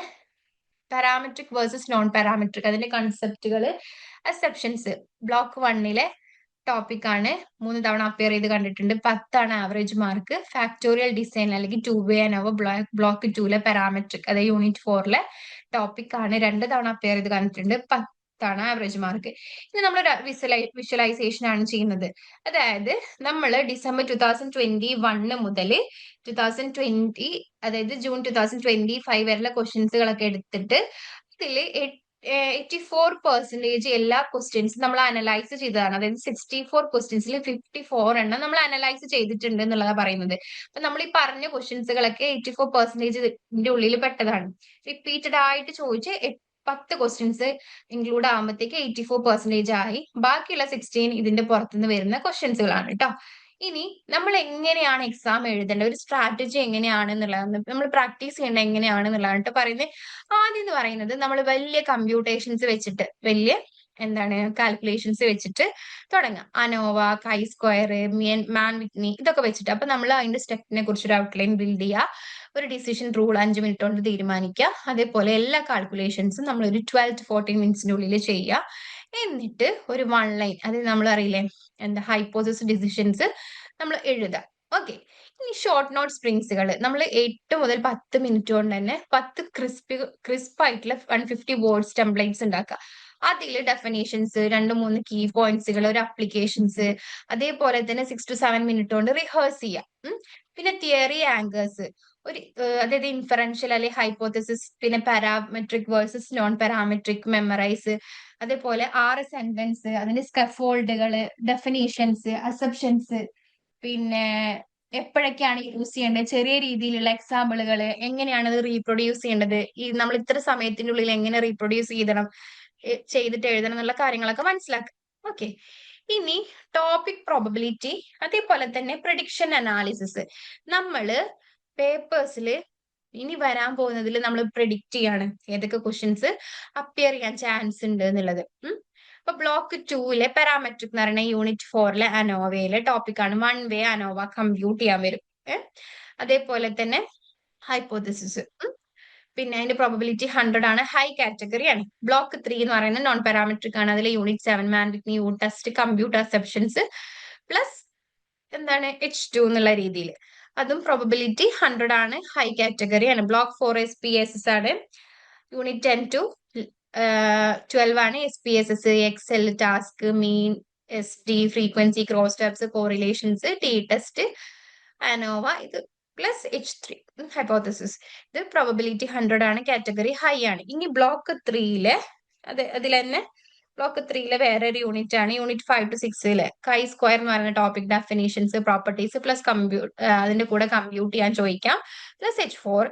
പാരാമെട്രിക് വേഴ്സസ് നോൺ പാരാമെട്രിക് അതിന്റെ കൺസെപ്റ്റുകൾ അസെപ്ഷൻസ് ബ്ലോക്ക് വണ്ണിലെ ടോപ്പിക് ആണ്. മൂന്ന് തവണ അപ്പിയർ ചെയ്ത് കണ്ടിട്ടുണ്ട്. പത്താണ് ആവറേജ് മാർക്ക് ഫാക്ടോറിയൽ ഡിസൈൻ അല്ലെങ്കിൽ ടു വേ അവർ ബ്ലോക്ക് ടൂലെ പാരാമെട്രിക് അതായത് യൂണിറ്റ് ഫോറിലെ ടോപ്പിക് ആണ്. രണ്ട് തവണ അപ്പിയർ ചെയ്ത് കണ്ടിട്ടുണ്ട്. പത്താണ് ആവറേജ് മാർക്ക് ഇനി നമ്മൾ വിഷ്വലൈസേഷൻ ആണ് ചെയ്യുന്നത്. അതായത് നമ്മൾ December two thousand twenty one മുതൽ ടു തൗസൻഡ് ട്വന്റി അതായത് June two thousand twenty five വരെയുള്ള ക്വസ്റ്റ്യൻസുകളൊക്കെ എടുത്തിട്ട് ഇതിൽ എയ്റ്റി ഫോർ പെർസെന്റേജ് എല്ലാ ക്വസ്റ്റ്യൻസും നമ്മൾ അനലൈസ് ചെയ്തതാണ്. അതായത് സിക്സ്റ്റി ഫോർ ക്വസ്റ്റ്യൻസിൽ ഫിഫ്റ്റി ഫോർ എണ്ണം നമ്മൾ അനലൈസ് ചെയ്തിട്ടുണ്ട് എന്നുള്ളതാണ് പറയുന്നത്. അപ്പൊ നമ്മൾ ഈ പറഞ്ഞ ക്വസ്റ്റ്യൻസുകളൊക്കെ എയ്റ്റി ഫോർ പെർസെന്റേജിന്റെ ഉള്ളിൽ പെട്ടതാണ്. റിപ്പീറ്റഡ് ആയിട്ട് ചോദിച്ച് പത്ത് ക്വസ്റ്റ്യൻസ് ഇൻക്ലൂഡ് ആകുമ്പോഴത്തേക്ക് എയ്റ്റി ഫോർ പെർസെന്റേജ് ആയി. ബാക്കിയുള്ള സിക്സ്റ്റീൻ ഇതിന്റെ പുറത്തുനിന്ന് വരുന്ന ക്വസ്റ്റ്യൻസുകളാണ് കേട്ടോ ഇനി നമ്മൾ എങ്ങനെയാണ് എക്സാം എഴുതേണ്ടത് ഒരു സ്ട്രാറ്റജി എങ്ങനെയാണ് എന്നുള്ളതാണ് നമ്മൾ പ്രാക്ടീസ് ചെയ്യേണ്ടത് എങ്ങനെയാണ് എന്നുള്ളതാണ് പറയുന്നത് ആദ്യം എന്ന് പറയുന്നത് നമ്മൾ വലിയ കമ്പ്യൂട്ടേഷൻസ് വെച്ചിട്ട് വലിയ എന്താണ് കാൽക്കുലേഷൻസ് വെച്ചിട്ട് തുടങ്ങാം. അനോവ കൈ സ്ക്വയർ മാൻ വിറ്റ്നി ഇതൊക്കെ വെച്ചിട്ട്. അപ്പൊ നമ്മൾ അതിന്റെ സ്റ്റെപ്പിനെ കുറിച്ച് ഒരു ഔട്ട്ലൈൻ ബിൽഡ് ചെയ്യുക ഒരു ഡിസിഷൻ റൂൾ അഞ്ച് മിനിറ്റ് കൊണ്ട് തീരുമാനിക്കുക. അതേപോലെ എല്ലാ കാൽക്കുലേഷൻസും നമ്മൾ ഒരു ട്വൽവ് ടു ഫോർട്ടീൻ മിനിറ്റ്സിന്റെ ഉള്ളിൽ ചെയ്യുക. എന്നിട്ട് ഒരു വൺ ലൈൻ അത് നമ്മൾ അറിയില്ലേ എന്താ ഹൈപ്പോസിസ് ഡിസിഷൻസ് നമ്മൾ എഴുതുക ഓക്കെ ഇനി ഷോർട്ട് നോട്ട് സ്പ്രിങ്സുകൾ നമ്മൾ എട്ട് മുതൽ പത്ത് മിനിറ്റ് കൊണ്ട് തന്നെ പത്ത് ക്രിസ്പി ക്രിസ്പ് ആയിട്ടുള്ള വൺ ഫിഫ്റ്റി വേർഡ്സ് ടെംപ്ലേറ്റ്സ് ഉണ്ടാക്കുക. അതിൽ ഡെഫിനേഷൻസ് രണ്ട് മൂന്ന് കീ പോയിന്റ്സുകൾ ഒരു അപ്ലിക്കേഷൻസ് അതേപോലെ തന്നെ സിക്സ് ടു സെവൻ മിനിറ്റ് കൊണ്ട് റിഹേഴ്സ് ചെയ്യാം പിന്നെ തിയറി ആങ്കേഴ്സ് ഒരു അതായത് ഇൻഫറൻഷ്യൽ അല്ലെങ്കിൽ ഹൈപ്പോത്തസിസ് പിന്നെ parametric versus non parametric memorise അതേപോലെ ആറ് സെന്റൻസ് അതിന്റെ സ്കഫോൾഡുകൾ ഡെഫിനേഷൻസ് അസപ്ഷൻസ് പിന്നെ എപ്പോഴൊക്കെയാണ് യൂസ് ചെയ്യേണ്ടത് ചെറിയ രീതിയിലുള്ള എക്സാമ്പിളുകൾ എങ്ങനെയാണ് അത് റീപ്രൊഡ്യൂസ് ചെയ്യേണ്ടത് ഈ നമ്മൾ ഇത്ര സമയത്തിന്റെ ഉള്ളിൽ എങ്ങനെ റീപ്രൊഡ്യൂസ് ചെയ്തണം ചെയ്തിട്ട് എഴുതണം എന്നുള്ള കാര്യങ്ങളൊക്കെ മനസ്സിലാക്കുക ഓക്കെ ഇനി ടോപ്പിക് പ്രോബബിലിറ്റി അതേപോലെ തന്നെ പ്രഡിക്ഷൻ അനാലിസിസ് നമ്മൾ പേപ്പേഴ്സിൽ ഇനി വരാൻ പോകുന്നതിൽ നമ്മൾ പ്രിഡിക്റ്റ് ചെയ്യാണ് ഏതൊക്കെ ക്വസ്റ്റ്യൻസ് അപ്പിയർ ചെയ്യാൻ ചാൻസ് ഉണ്ട് എന്നുള്ളത്. അപ്പൊ ബ്ലോക്ക് ടൂവിലെ പാരാമെട്രിക് എന്ന് പറയുന്ന യൂണിറ്റ് ഫോറിലെ അനോവയിലെ ടോപ്പിക് ആണ്. വൺ വേ അനോവ കമ്പ്യൂട്ട് ചെയ്യാൻ വരും. അതേപോലെ തന്നെ ഹൈപ്പോതിസിസ് പിന്നെ അതിന്റെ പ്രോബിലിറ്റി ഹൺഡ്രഡ് ആണ്. ഹൈ കാറ്റഗറി ആണ്. ബ്ലോക്ക് ത്രീ എന്ന് പറയുന്നത് നോൺ പാരാമെട്രിക് ആണ്. അതിലെ unit seven Mann Whitney U test computer assumptions plus എന്താണ് എച്ച് ടു എന്നുള്ള രീതിയിൽ അതും പ്രോബബിലിറ്റി ഹൺഡ്രഡ് ആണ്. ഹൈ കാറ്റഗറി ആണ്. Block four S P S S ആണ്. യൂണിറ്റ് ടെൻ ടു ട്വൽവ് ആണ് S P S S Excel task mean S T frequency cross steps correlations T test ANOVA ഇത് plus H three hypothesis ഇത് probability hundred ആണ്. Category high ആണ്. ഇനി block ത്രീയിലെ അത് അതിൽ തന്നെ ബ്ലോക്ക് ത്രീയിലെ വേറെ ഒരു യൂണിറ്റ് ആണ് യൂണിറ്റ് ഫൈവ് ടു സിക്സിലെ കൈ സ്ക്വയർ എന്ന് പറയുന്ന topic definitions properties plus compute അതിന്റെ കൂടെ കമ്പ്യൂട്ട് ചെയ്യാൻ ചോദിക്കാം. Plus H four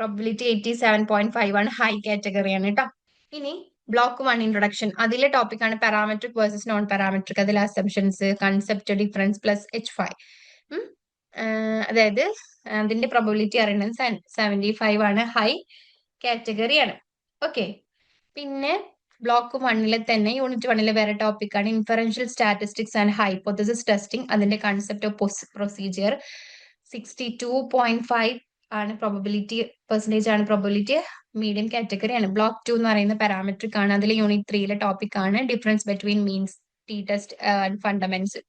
probability eighty seven point five ആണ് ഹൈ കാറ്റഗറി ആണ് കേട്ടോ ഇനി ബ്ലോക്ക് വൺ ഇൻട്രൊഡക്ഷൻ അതിലെ ടോപ്പിക് ആണ് പാരാമെട്രിക് വേഴ്സസ് നോൺ പാരാമെട്രിക് അതിലെ assumptions concept difference plus H five അതായത് അതിന്റെ പ്രോബിലിറ്റി അറിയണത് സെവന്റി ഫൈവ് ആണ്. ഹൈ കാറ്റഗറി ആണ്. ഓക്കെ പിന്നെ ബ്ലോക്ക് വണ്ണിലെ തന്നെ യൂണിറ്റ് വണ്ണിലെ വേറെ ടോപ്പിക് ആണ്. Inferential statistics and hypothesis testing അതിന്റെ concept of procedure sixty two point five ആണ് പ്രോബിലിറ്റി പെർസെന്റേജ് ആണ് പ്രോബിലിറ്റി മീഡിയം കാറ്റഗറി ആണ്. ബ്ലോക്ക് ടു എന്ന് പറയുന്ന പാരാമെട്രിക് ആണ്. അതിൽ യൂണിറ്റ് ത്രീയിലെ ടോപ്പിക് ആണ്. Difference between means T test and fundaments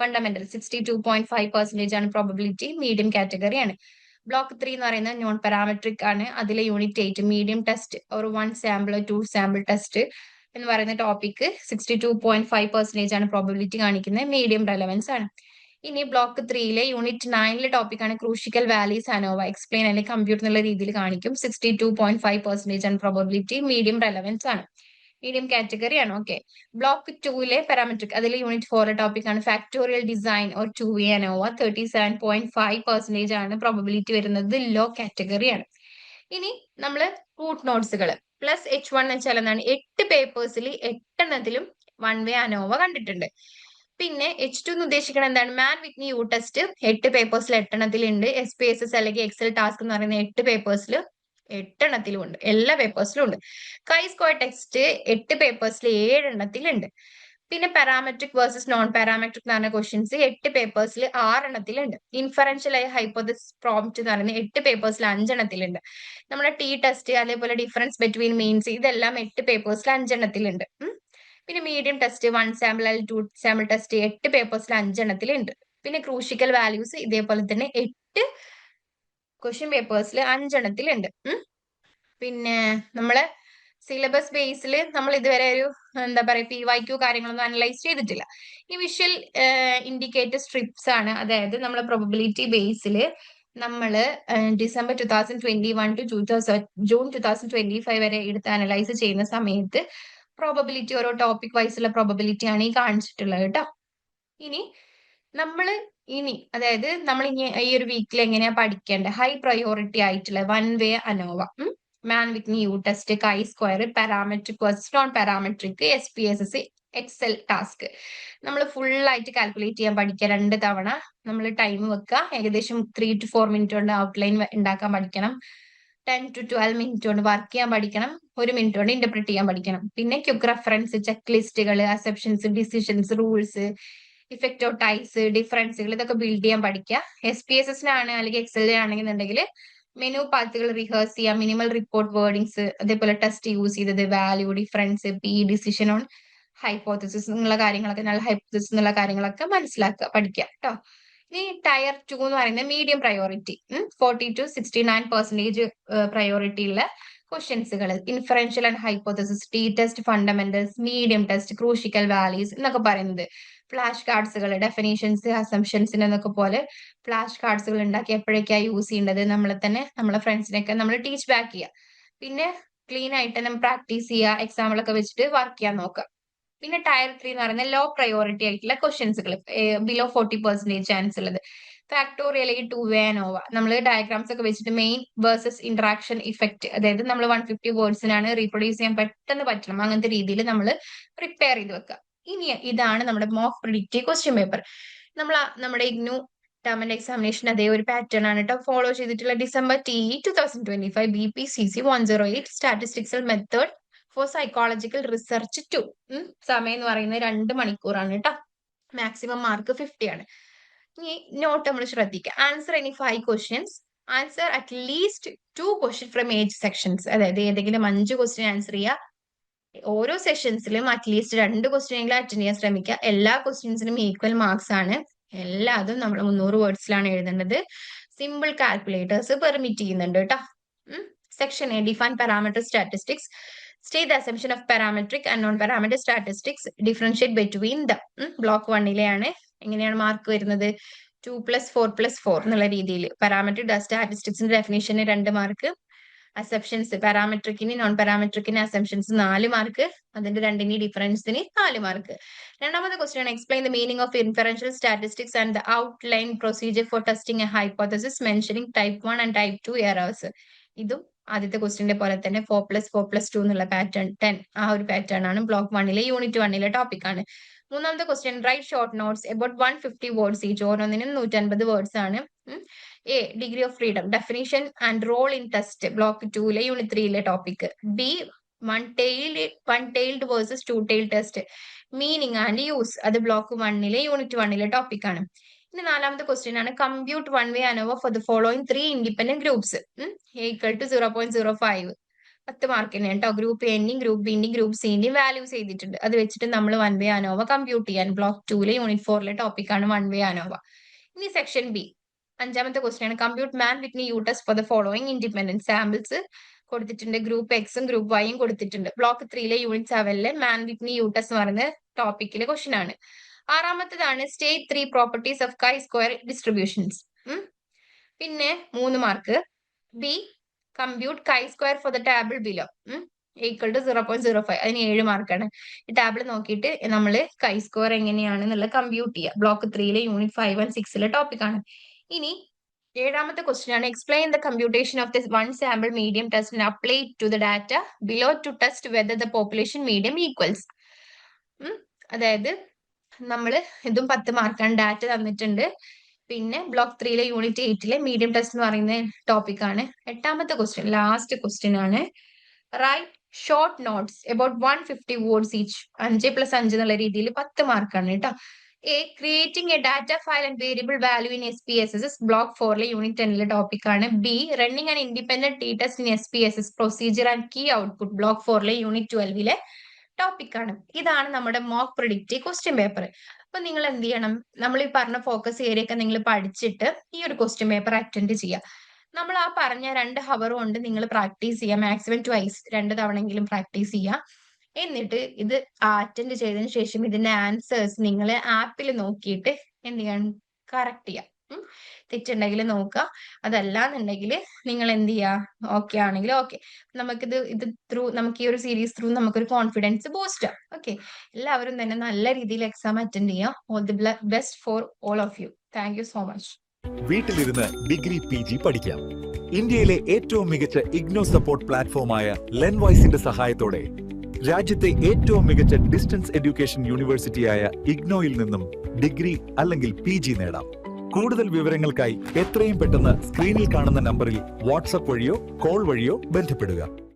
fundamental sixty two point five percentage ആണ് പ്രോബിലിറ്റി മീഡിയം കാറ്റഗറി ആണ്. ബ്ലോക്ക് ത്രീ എന്ന് പറയുന്നത് നോൺ പാരാമെട്രിക് ആണ്. അതിലെ യൂണിറ്റ് എയ്റ്റ് മീഡിയം ടെസ്റ്റ് ഒരു one sample two sample test എന്ന് പറയുന്ന topic sixty two point five percentage ആണ് പ്രോബിലിറ്റി കാണിക്കുന്നത്. മീഡിയം റെലവൻസ് ആണ്. ഇനി ബ്ലോക്ക് ത്രീയിലെ യൂണിറ്റ് നയനിലെ ടോപ്പിക് ആണ് ക്രൂഷിക്കൽ വാലീസ് അനോവ എക്സ്പ്ലെയിൻ അല്ലെങ്കിൽ കമ്പ്യൂട്ടർ എന്നുള്ള രീതിയിൽ കാണിക്കും. Sixty two point five percentage ആണ് പ്രോബിലിറ്റി മീഡിയം റെലവൻസ് ആണ്. മീഡിയം കാറ്റഗറി ആണ്. ഓക്കെ ബ്ലോക്ക് ടൂയിലെ പാരാമെട്രിക് അതിലെ യൂണിറ്റ് ഫോറിലെ ടോപ്പിക് ആണ്. Factorial design or two way and over thirty seven point five percentage ആണ് പ്രോബിലിറ്റി വരുന്നത് ലോ കാറ്റഗറി ആണ്. ഇനി നമ്മൾ റൂട്ട് നോട്ട്സുകൾ പ്ലസ് എച്ച് വൺ എന്ന് വെച്ചാൽ എന്താണ്? എട്ട് പേപ്പേഴ്സിൽ എട്ടെണ്ണത്തിലും വൺ വേ അനോവ കണ്ടിട്ടുണ്ട്. പിന്നെ എച്ച് ടു എന്ന് ഉദ്ദേശിക്കുന്നത് എന്താണ്? മാൻ വിത്ത് യു ടെസ്റ്റ് എട്ട് പേപ്പേഴ്സിൽ എട്ടെണ്ണത്തിലുണ്ട്. എസ് പി എസ് എസ് അല്ലെങ്കിൽ എക്സൽ ടാസ്ക് എന്ന് പറയുന്ന എട്ട് പേപ്പേഴ്സിൽ എട്ടെണ്ണത്തിലും ഉണ്ട് എല്ലാ പേപ്പേഴ്സിലും ഉണ്ട്. കൈ സ്ക്വയർ ടെക്സ്റ്റ് എട്ട് പേപ്പേഴ്സിൽ ഏഴെണ്ണത്തിലുണ്ട്. പിന്നെ പാരാമെട്രിക് വേഴ്സസ് നോൺ പാരാമെട്രിക് എന്ന് പറഞ്ഞ ക്വസ്റ്റ്യൻസ് എട്ട് പേപ്പേഴ്സിൽ ആറെണ്ണത്തിലുണ്ട്. ഇൻഫറൻഷ്യൽ ആയ ഹൈപ്പോതിസ് പ്രോംപ്റ്റ് എന്ന് പറയുന്നത് എട്ട് പേപ്പേഴ്സിൽ അഞ്ചെണ്ണത്തിലുണ്ട്. നമ്മുടെ ടി ടെസ്റ്റ് അതേപോലെ ഡിഫറൻസ് ബിറ്റ്വീൻ മീൻസ് ഇതെല്ലാം എട്ട് പേപ്പേഴ്സിൽ അഞ്ചെണ്ണത്തിലുണ്ട്. പിന്നെ മീഡിയം ടെസ്റ്റ് വൺ സാമ്പിൾ അല്ലെങ്കിൽ ടു സാമ്പിൾ ടെസ്റ്റ് എട്ട് പേപ്പേഴ്സിൽ അഞ്ചെണ്ണത്തിലുണ്ട്. പിന്നെ ക്രൂഷിക്കൽ വാല്യൂസ് ഇതേപോലെ തന്നെ എട്ട് ക്വസ്റ്റ്യൻ പേപ്പേഴ്സിൽ അഞ്ചെണ്ണത്തിൽ ഉണ്ട് പിന്നെ നമ്മൾ സിലബസ് ബേസിൽ നമ്മൾ ഇതുവരെ ഒരു എന്താ പറയുക പി വൈ ക്യു കാര്യങ്ങളൊന്നും അനലൈസ് ചെയ്തിട്ടില്ല. ഈ വിഷ്വൽ ഇൻഡിക്കേറ്റർ സ്ട്രിപ്സ് ആണ്. അതായത് നമ്മളെ പ്രോബിലിറ്റി ബേസിൽ നമ്മൾ December two thousand twenty one to to June two thousand twenty five വരെ എടുത്ത് അനലൈസ് ചെയ്യുന്ന സമയത്ത് പ്രോബബിലിറ്റി ഓരോ ടോപ്പിക് വൈസുള്ള പ്രോബബിലിറ്റി ആണ് ഈ കാണിച്ചിട്ടുള്ളത് കേട്ടോ ഇനി നമ്മൾ ഇനി അതായത് നമ്മൾ ഇനി ഈ ഒരു വീക്കിൽ എങ്ങനെയാ പഠിക്കേണ്ടത്? ഹൈ പ്രയോറിറ്റി ആയിട്ടുള്ള one way ANOVA Mann Whitney U test chi square parametric non parametric S P S S Excel task നമ്മൾ ഫുൾ ആയിട്ട് കാൽക്കുലേറ്റ് ചെയ്യാൻ പഠിക്കുക രണ്ട് തവണ. നമ്മൾ ടൈം വെക്കുക. ഏകദേശം ത്രീ ടു ഫോർ മിനിറ്റ് കൊണ്ട് ഔട്ട്ലൈൻ ഉണ്ടാക്കാൻ പഠിക്കണം. ടെൻ ടു ട്വൽവ് മിനിറ്റ് കൊണ്ട് വർക്ക് ചെയ്യാൻ പഠിക്കണം. ഒരു മിനിറ്റ് കൊണ്ട് ഇന്റർപ്രിറ്റ് ചെയ്യാൻ പഠിക്കണം. പിന്നെ ക്യുക്ക് റെഫറൻസ് ചെക്ക് ലിസ്റ്റുകൾ assumptions decisions rules effect sizes ഡിഫറൻസുകൾ ഇതൊക്കെ ബിൽഡ് ചെയ്യാൻ പഠിക്കുക എസ് പി എസ് എസിനാണ് അല്ലെങ്കിൽ എക്സലിനാണെന്നുണ്ടെങ്കിൽ മെനു പാത്തുകൾ റിഹേഴ്സ് ചെയ്യുക മിനിമൽ റിപ്പോർട്ട് വേർഡിങ്സ് അതേപോലെ ടെസ്റ്റ് യൂസ് ചെയ്തത് value difference P decision on hypothesis എന്നുള്ള കാര്യങ്ങളൊക്കെ നല്ല ഹൈപ്പോത്തസിസ് എന്നുള്ള കാര്യങ്ങളൊക്കെ മനസ്സിലാക്കുക പഠിക്കുക കേട്ടോ ഇനി ടയർ ടു എന്ന് പറയുന്നത് medium priority forty to sixty nine percentage priority ഉള്ള ക്വസ്റ്റ്യൻസുകൾ inferential and hypothesis T test fundamentals median test Kruskal Wallis എന്നൊക്കെ പറയുന്നത്. ഫ്ലാഷ് കാർഡ്സുകൾ ഡെഫിനേഷൻസ് അസംഷൻസിന് എന്നൊക്കെ പോലെ ഫ്ലാഷ് കാർഡ്സുകൾ ഉണ്ടാക്കി എപ്പോഴൊക്കെയാണ് യൂസ് ചെയ്യേണ്ടത് നമ്മളെ തന്നെ നമ്മളെ ഫ്രണ്ട്സിനൊക്കെ നമ്മൾ ടീച്ച് ബാക്ക് ചെയ്യുക പിന്നെ ക്ലീൻ ആയിട്ട് നമ്മൾ പ്രാക്ടീസ് ചെയ്യുക എക്സാമ്പിളൊക്കെ വെച്ചിട്ട് വർക്ക് ചെയ്യാൻ നോക്കുക പിന്നെ ടയർ ത്രീ എന്ന് പറയുന്നത് ലോ പ്രയോറിറ്റി ആയിട്ടുള്ള ക്വസ്റ്റ്യൻസുകൾ ബിലോ ഫോർട്ടി പെർസെന്റേജ് ചാൻസ് ഉള്ളത് ഫാക്ടോറിയൽ അല്ലെങ്കിൽ ടു വേ നോവ നമ്മൾ ഡയഗ്രാംസ് ഒക്കെ വെച്ചിട്ട് മെയിൻ വേഴ്സസ് ഇന്ററാക്ഷൻ ഇഫക്റ്റ് അതായത് നമ്മൾ വൺ ഫിഫ്റ്റി വേർഡ്സിനാണ് റീപ്രൊഡ്യൂസ് ചെയ്യാൻ പെട്ടെന്ന് പറ്റണം. അങ്ങനത്തെ രീതിയിൽ നമ്മൾ പ്രിപ്പയർ ചെയ്ത് വെക്കുക ഇനി ഇതാണ് നമ്മുടെ മോക്ക് പ്രിഡിക്റ്റീവ് ക്വസ്റ്റ്യൻ പേപ്പർ നമ്മൾ നമ്മുടെ ഇഗ്നു ടേം ആൻഡ് എക്സാമിനേഷൻ അതേ ഒരു പാറ്റേൺ ആണ് കേട്ടോ ഫോളോ ചെയ്തിട്ടുള്ള December T two thousand twenty five B P C C one zero eight statistical method for psychological research two സമയം എന്ന് പറയുന്നത് രണ്ട് മണിക്കൂറാണ് കേട്ടോ മാക്സിമം മാർക്ക് ഫിഫ്റ്റി ആണ്. ഇനി നോട്ട് നമ്മൾ ശ്രദ്ധിക്കുക answer any five questions answer at least two question from each sections അതായത് ഏതെങ്കിലും അഞ്ച് ക്വസ്റ്റ്യൻ ആൻസർ ചെയ്യുക ഓരോ സെഷൻസിലും അറ്റ്ലീസ്റ്റ് രണ്ട് ക്വസ്റ്റ്യൻ എങ്കിലും അറ്റൻഡ് ചെയ്യാൻ ശ്രമിക്കുക. എല്ലാ ക്വസ്റ്റ്യൻസിനും ഈക്വൽ മാർക്സ് ആണ്. എല്ലാതും നമ്മൾ മുന്നൂറ് വേർഡ്സിലാണ് എഴുതേണ്ടത്. സിമ്പിൾ കാൽക്കുലേറ്റേഴ്സ് പെർമിറ്റ് ചെയ്യുന്നുണ്ട് കേട്ടോ. Section A define parameter statistics state the assumption of parametric and non parametric statistics differentiate between the block വണ്ണിലെയാണ് എങ്ങനെയാണ് മാർക്ക് വരുന്നത്? Two plus four plus four എന്നുള്ള രീതിയിൽ. പാരാമെട്രിക് സ്റ്റാറ്റിസ്റ്റിക്സിന്റെ ഡെഫിനേഷന് രണ്ട് മാർക്ക് അസെപ്ഷൻസ് പാരാമെട്രിക്കിന് നോൺ പാരാമെട്രിക്കിന് അസംഷൻസ് നാല് മാർക്ക് അതിന്റെ രണ്ടിന് ഡിഫറൻസിന് നാല് മാർക്ക് രണ്ടാമത്തെ question explain the meaning of inferential statistics and the outline procedure for testing a hypothesis mentioning type one and type two errors ഇതും ആദ്യത്തെ ക്വസ്റ്റിന്റെ പോലെ തന്നെ four plus four plus two എന്നുള്ള പാറ്റേൺ ടെൻ ആ ഒരു പാറ്റേൺ ആണ് ബ്ലോക്ക് വണ്ണിലെ യൂണിറ്റ് വണ്ണിലെ ടോപ്പിക് ആണ്. മൂന്നാമത്തെ question write short notes about one fifty words each ഓരോന്നിനും നൂറ്റൻപത് വേർഡ്സ് ആണ്. A degree of freedom definition and role in test block ടൂലെ unit ത്രീയിലെ topic B one tailed one tailed versus two tail test meaning and use അത് block വണ്ണിലെ unit വണ്ണിലെ topic ആണ്. ഇനി നാലാമത്തെ question ആണ്. Compute one way ANOVA for the following three independent groups equal to zero point zero five പത്ത് മാർക്കിന് കേട്ടോ. ഗ്രൂപ്പ് എന്റെയും ഗ്രൂപ്പ് ബിന്റെയും ഗ്രൂപ്പ് സിന്റെയും വാല്യൂസ് ചെയ്തിട്ടുണ്ട്. അത് വെച്ചിട്ട് നമ്മൾ വൺ വേ അനോവ കമ്പ്യൂട്ട് ചെയ്യാൻ. ബ്ലോക്ക് ടൂലെ യൂണിറ്റ് ഫോറിലെ ടോപ്പിക് ആണ് വൺ വേ അനോവ ഇനി സെക്ഷൻ ബി അഞ്ചാമത്തെ ക്വസ്റ്റ്യൻ ആണ്. Compute Mann Whitney U test for the following independent samples കൊടുത്തിട്ടുണ്ട്. ഗ്രൂപ്പ് എക്സും ഗ്രൂപ്പ് വൈയും കൊടുത്തിട്ടുണ്ട്. ബ്ലോക്ക് ത്രീയിലെ യൂണിറ്റ് സെവനിലെ മാൻ വിത്ത് യു ടെസ്റ്റ് എന്ന് പറയുന്ന ടോപ്പിക്കിലെ ക്വസ്റ്റ്യൻ ആണ്. ആറാമത്തതാണ് state three properties of chi square distributions പിന്നെ മൂന്ന് mark B compute chi square for the table below equal to zero point zero five അതിന് ഏഴ് മാർക്കാണ് ഈ ടാബിൾ നോക്കിയിട്ട് നമ്മൾ കൈ സ്ക്വയർ എങ്ങനെയാണെന്നുള്ള കമ്പ്യൂട്ട് ചെയ്യുക ബ്ലോക്ക് ത്രീയിലെ യൂണിറ്റ് ഫൈവ് ആൻഡ് സിക്സിലെ ടോപ്പിക് ആണ്. ഇനി ഏഴാമത്തെ ക്വസ്റ്റ്യൻ ആണ്. Explain the computation of this one sample median test apply to the data below to test whether the population median equals അതായത് നമ്മൾ ഇതും പത്ത് മാർക്കാണ് ഡാറ്റ തന്നിട്ടുണ്ട്. പിന്നെ ബ്ലോക്ക് ത്രീയിലെ യൂണിറ്റ് എയ്റ്റിലെ മീഡിയം ടെസ്റ്റ് എന്ന് പറയുന്ന ടോപ്പിക് ആണ്. എട്ടാമത്തെ ക്വസ്റ്റ്യൻ ലാസ്റ്റ് ക്വസ്റ്റ്യൻ ആണ്. Write short notes about one fifty words each അഞ്ച് പ്ലസ് അഞ്ച് എന്നുള്ള രീതിയിൽ പത്ത് മാർക്കാണ് കേട്ടോ a creating a data file and variable value in S P S S S block ഫോറിലെ unit ടെന്നിലെ ടോപ്പിക് ആണ്. B running and independent T test in S P S S procedure and key output block ഫോറിലെ unit ട്വൽവിലെ topic ആണ്. ഇതാണ് നമ്മുടെ mock predict question paper അപ്പൊ നിങ്ങൾ എന്ത് ചെയ്യണം? നമ്മൾ ഈ പറഞ്ഞ ഫോക്കസ് ഏരിയ ഒക്കെ നിങ്ങൾ പഠിച്ചിട്ട് ഈ ഒരു ക്വസ്റ്റ്യൻ പേപ്പർ അറ്റൻഡ് ചെയ്യുക. നമ്മൾ ആ പറഞ്ഞ രണ്ട് ഹവർ കൊണ്ട് നിങ്ങൾ പ്രാക്ടീസ് ചെയ്യുക. മാക്സിമം ട്വൈസ് രണ്ട് തവണയെങ്കിലും പ്രാക്ടീസ് ചെയ്യുക. എന്നിട്ട് ഇത് അറ്റൻഡ് ചെയ്തതിന് ശേഷം ഇതിന്റെ ആൻസേഴ്സ് നിങ്ങൾ ആപ്പിൽ നോക്കിയിട്ട് എന്ത് ചെയ്യണം കറക്റ്റ് ചെയ്യാം. തെറ്റുണ്ടെങ്കിൽ നോക്കുക. അതല്ലാന്നുണ്ടെങ്കിൽ നിങ്ങൾ എന്ത് ചെയ്യുക ഓക്കെ ആണെങ്കിൽ ഓക്കെ നമുക്കിത് ഇത് ത്രൂ നമുക്ക് ഈ ഒരു സീരീസ് ത്രൂ നമുക്കൊരു കോൺഫിഡൻസ് ബൂസ്റ്റ് ആവും ഓക്കെ എല്ലാവരും തന്നെ നല്ല രീതിയിൽ എക്സാം അറ്റൻഡ് ചെയ്യാം. All the best for all of you thank you so much വീട്ടിലിരുന്ന് ഡിഗ്രി പി ജി പഠിക്കാം. ഇന്ത്യയിലെ ഏറ്റവും മികച്ച ഇഗ്നോ സപ്പോർട്ട് പ്ലാറ്റ്ഫോമായ ലെൻവോയ്സിന്റെ സഹായത്തോടെ രാജ്യത്തെ ഏറ്റവും മികച്ച ഡിസ്റ്റൻസ് എഡ്യൂക്കേഷൻ യൂണിവേഴ്സിറ്റിയായ ഇഗ്നോയിൽ നിന്നും ഡിഗ്രി അല്ലെങ്കിൽ പി ജി നേടാം. കൂടുതൽ വിവരങ്ങൾക്കായി എത്രയും പെട്ടെന്ന് സ്ക്രീനിൽ കാണുന്ന നമ്പറിൽ വാട്സപ്പ് വഴിയോ കോൾ വഴിയോ ബന്ധപ്പെടുക.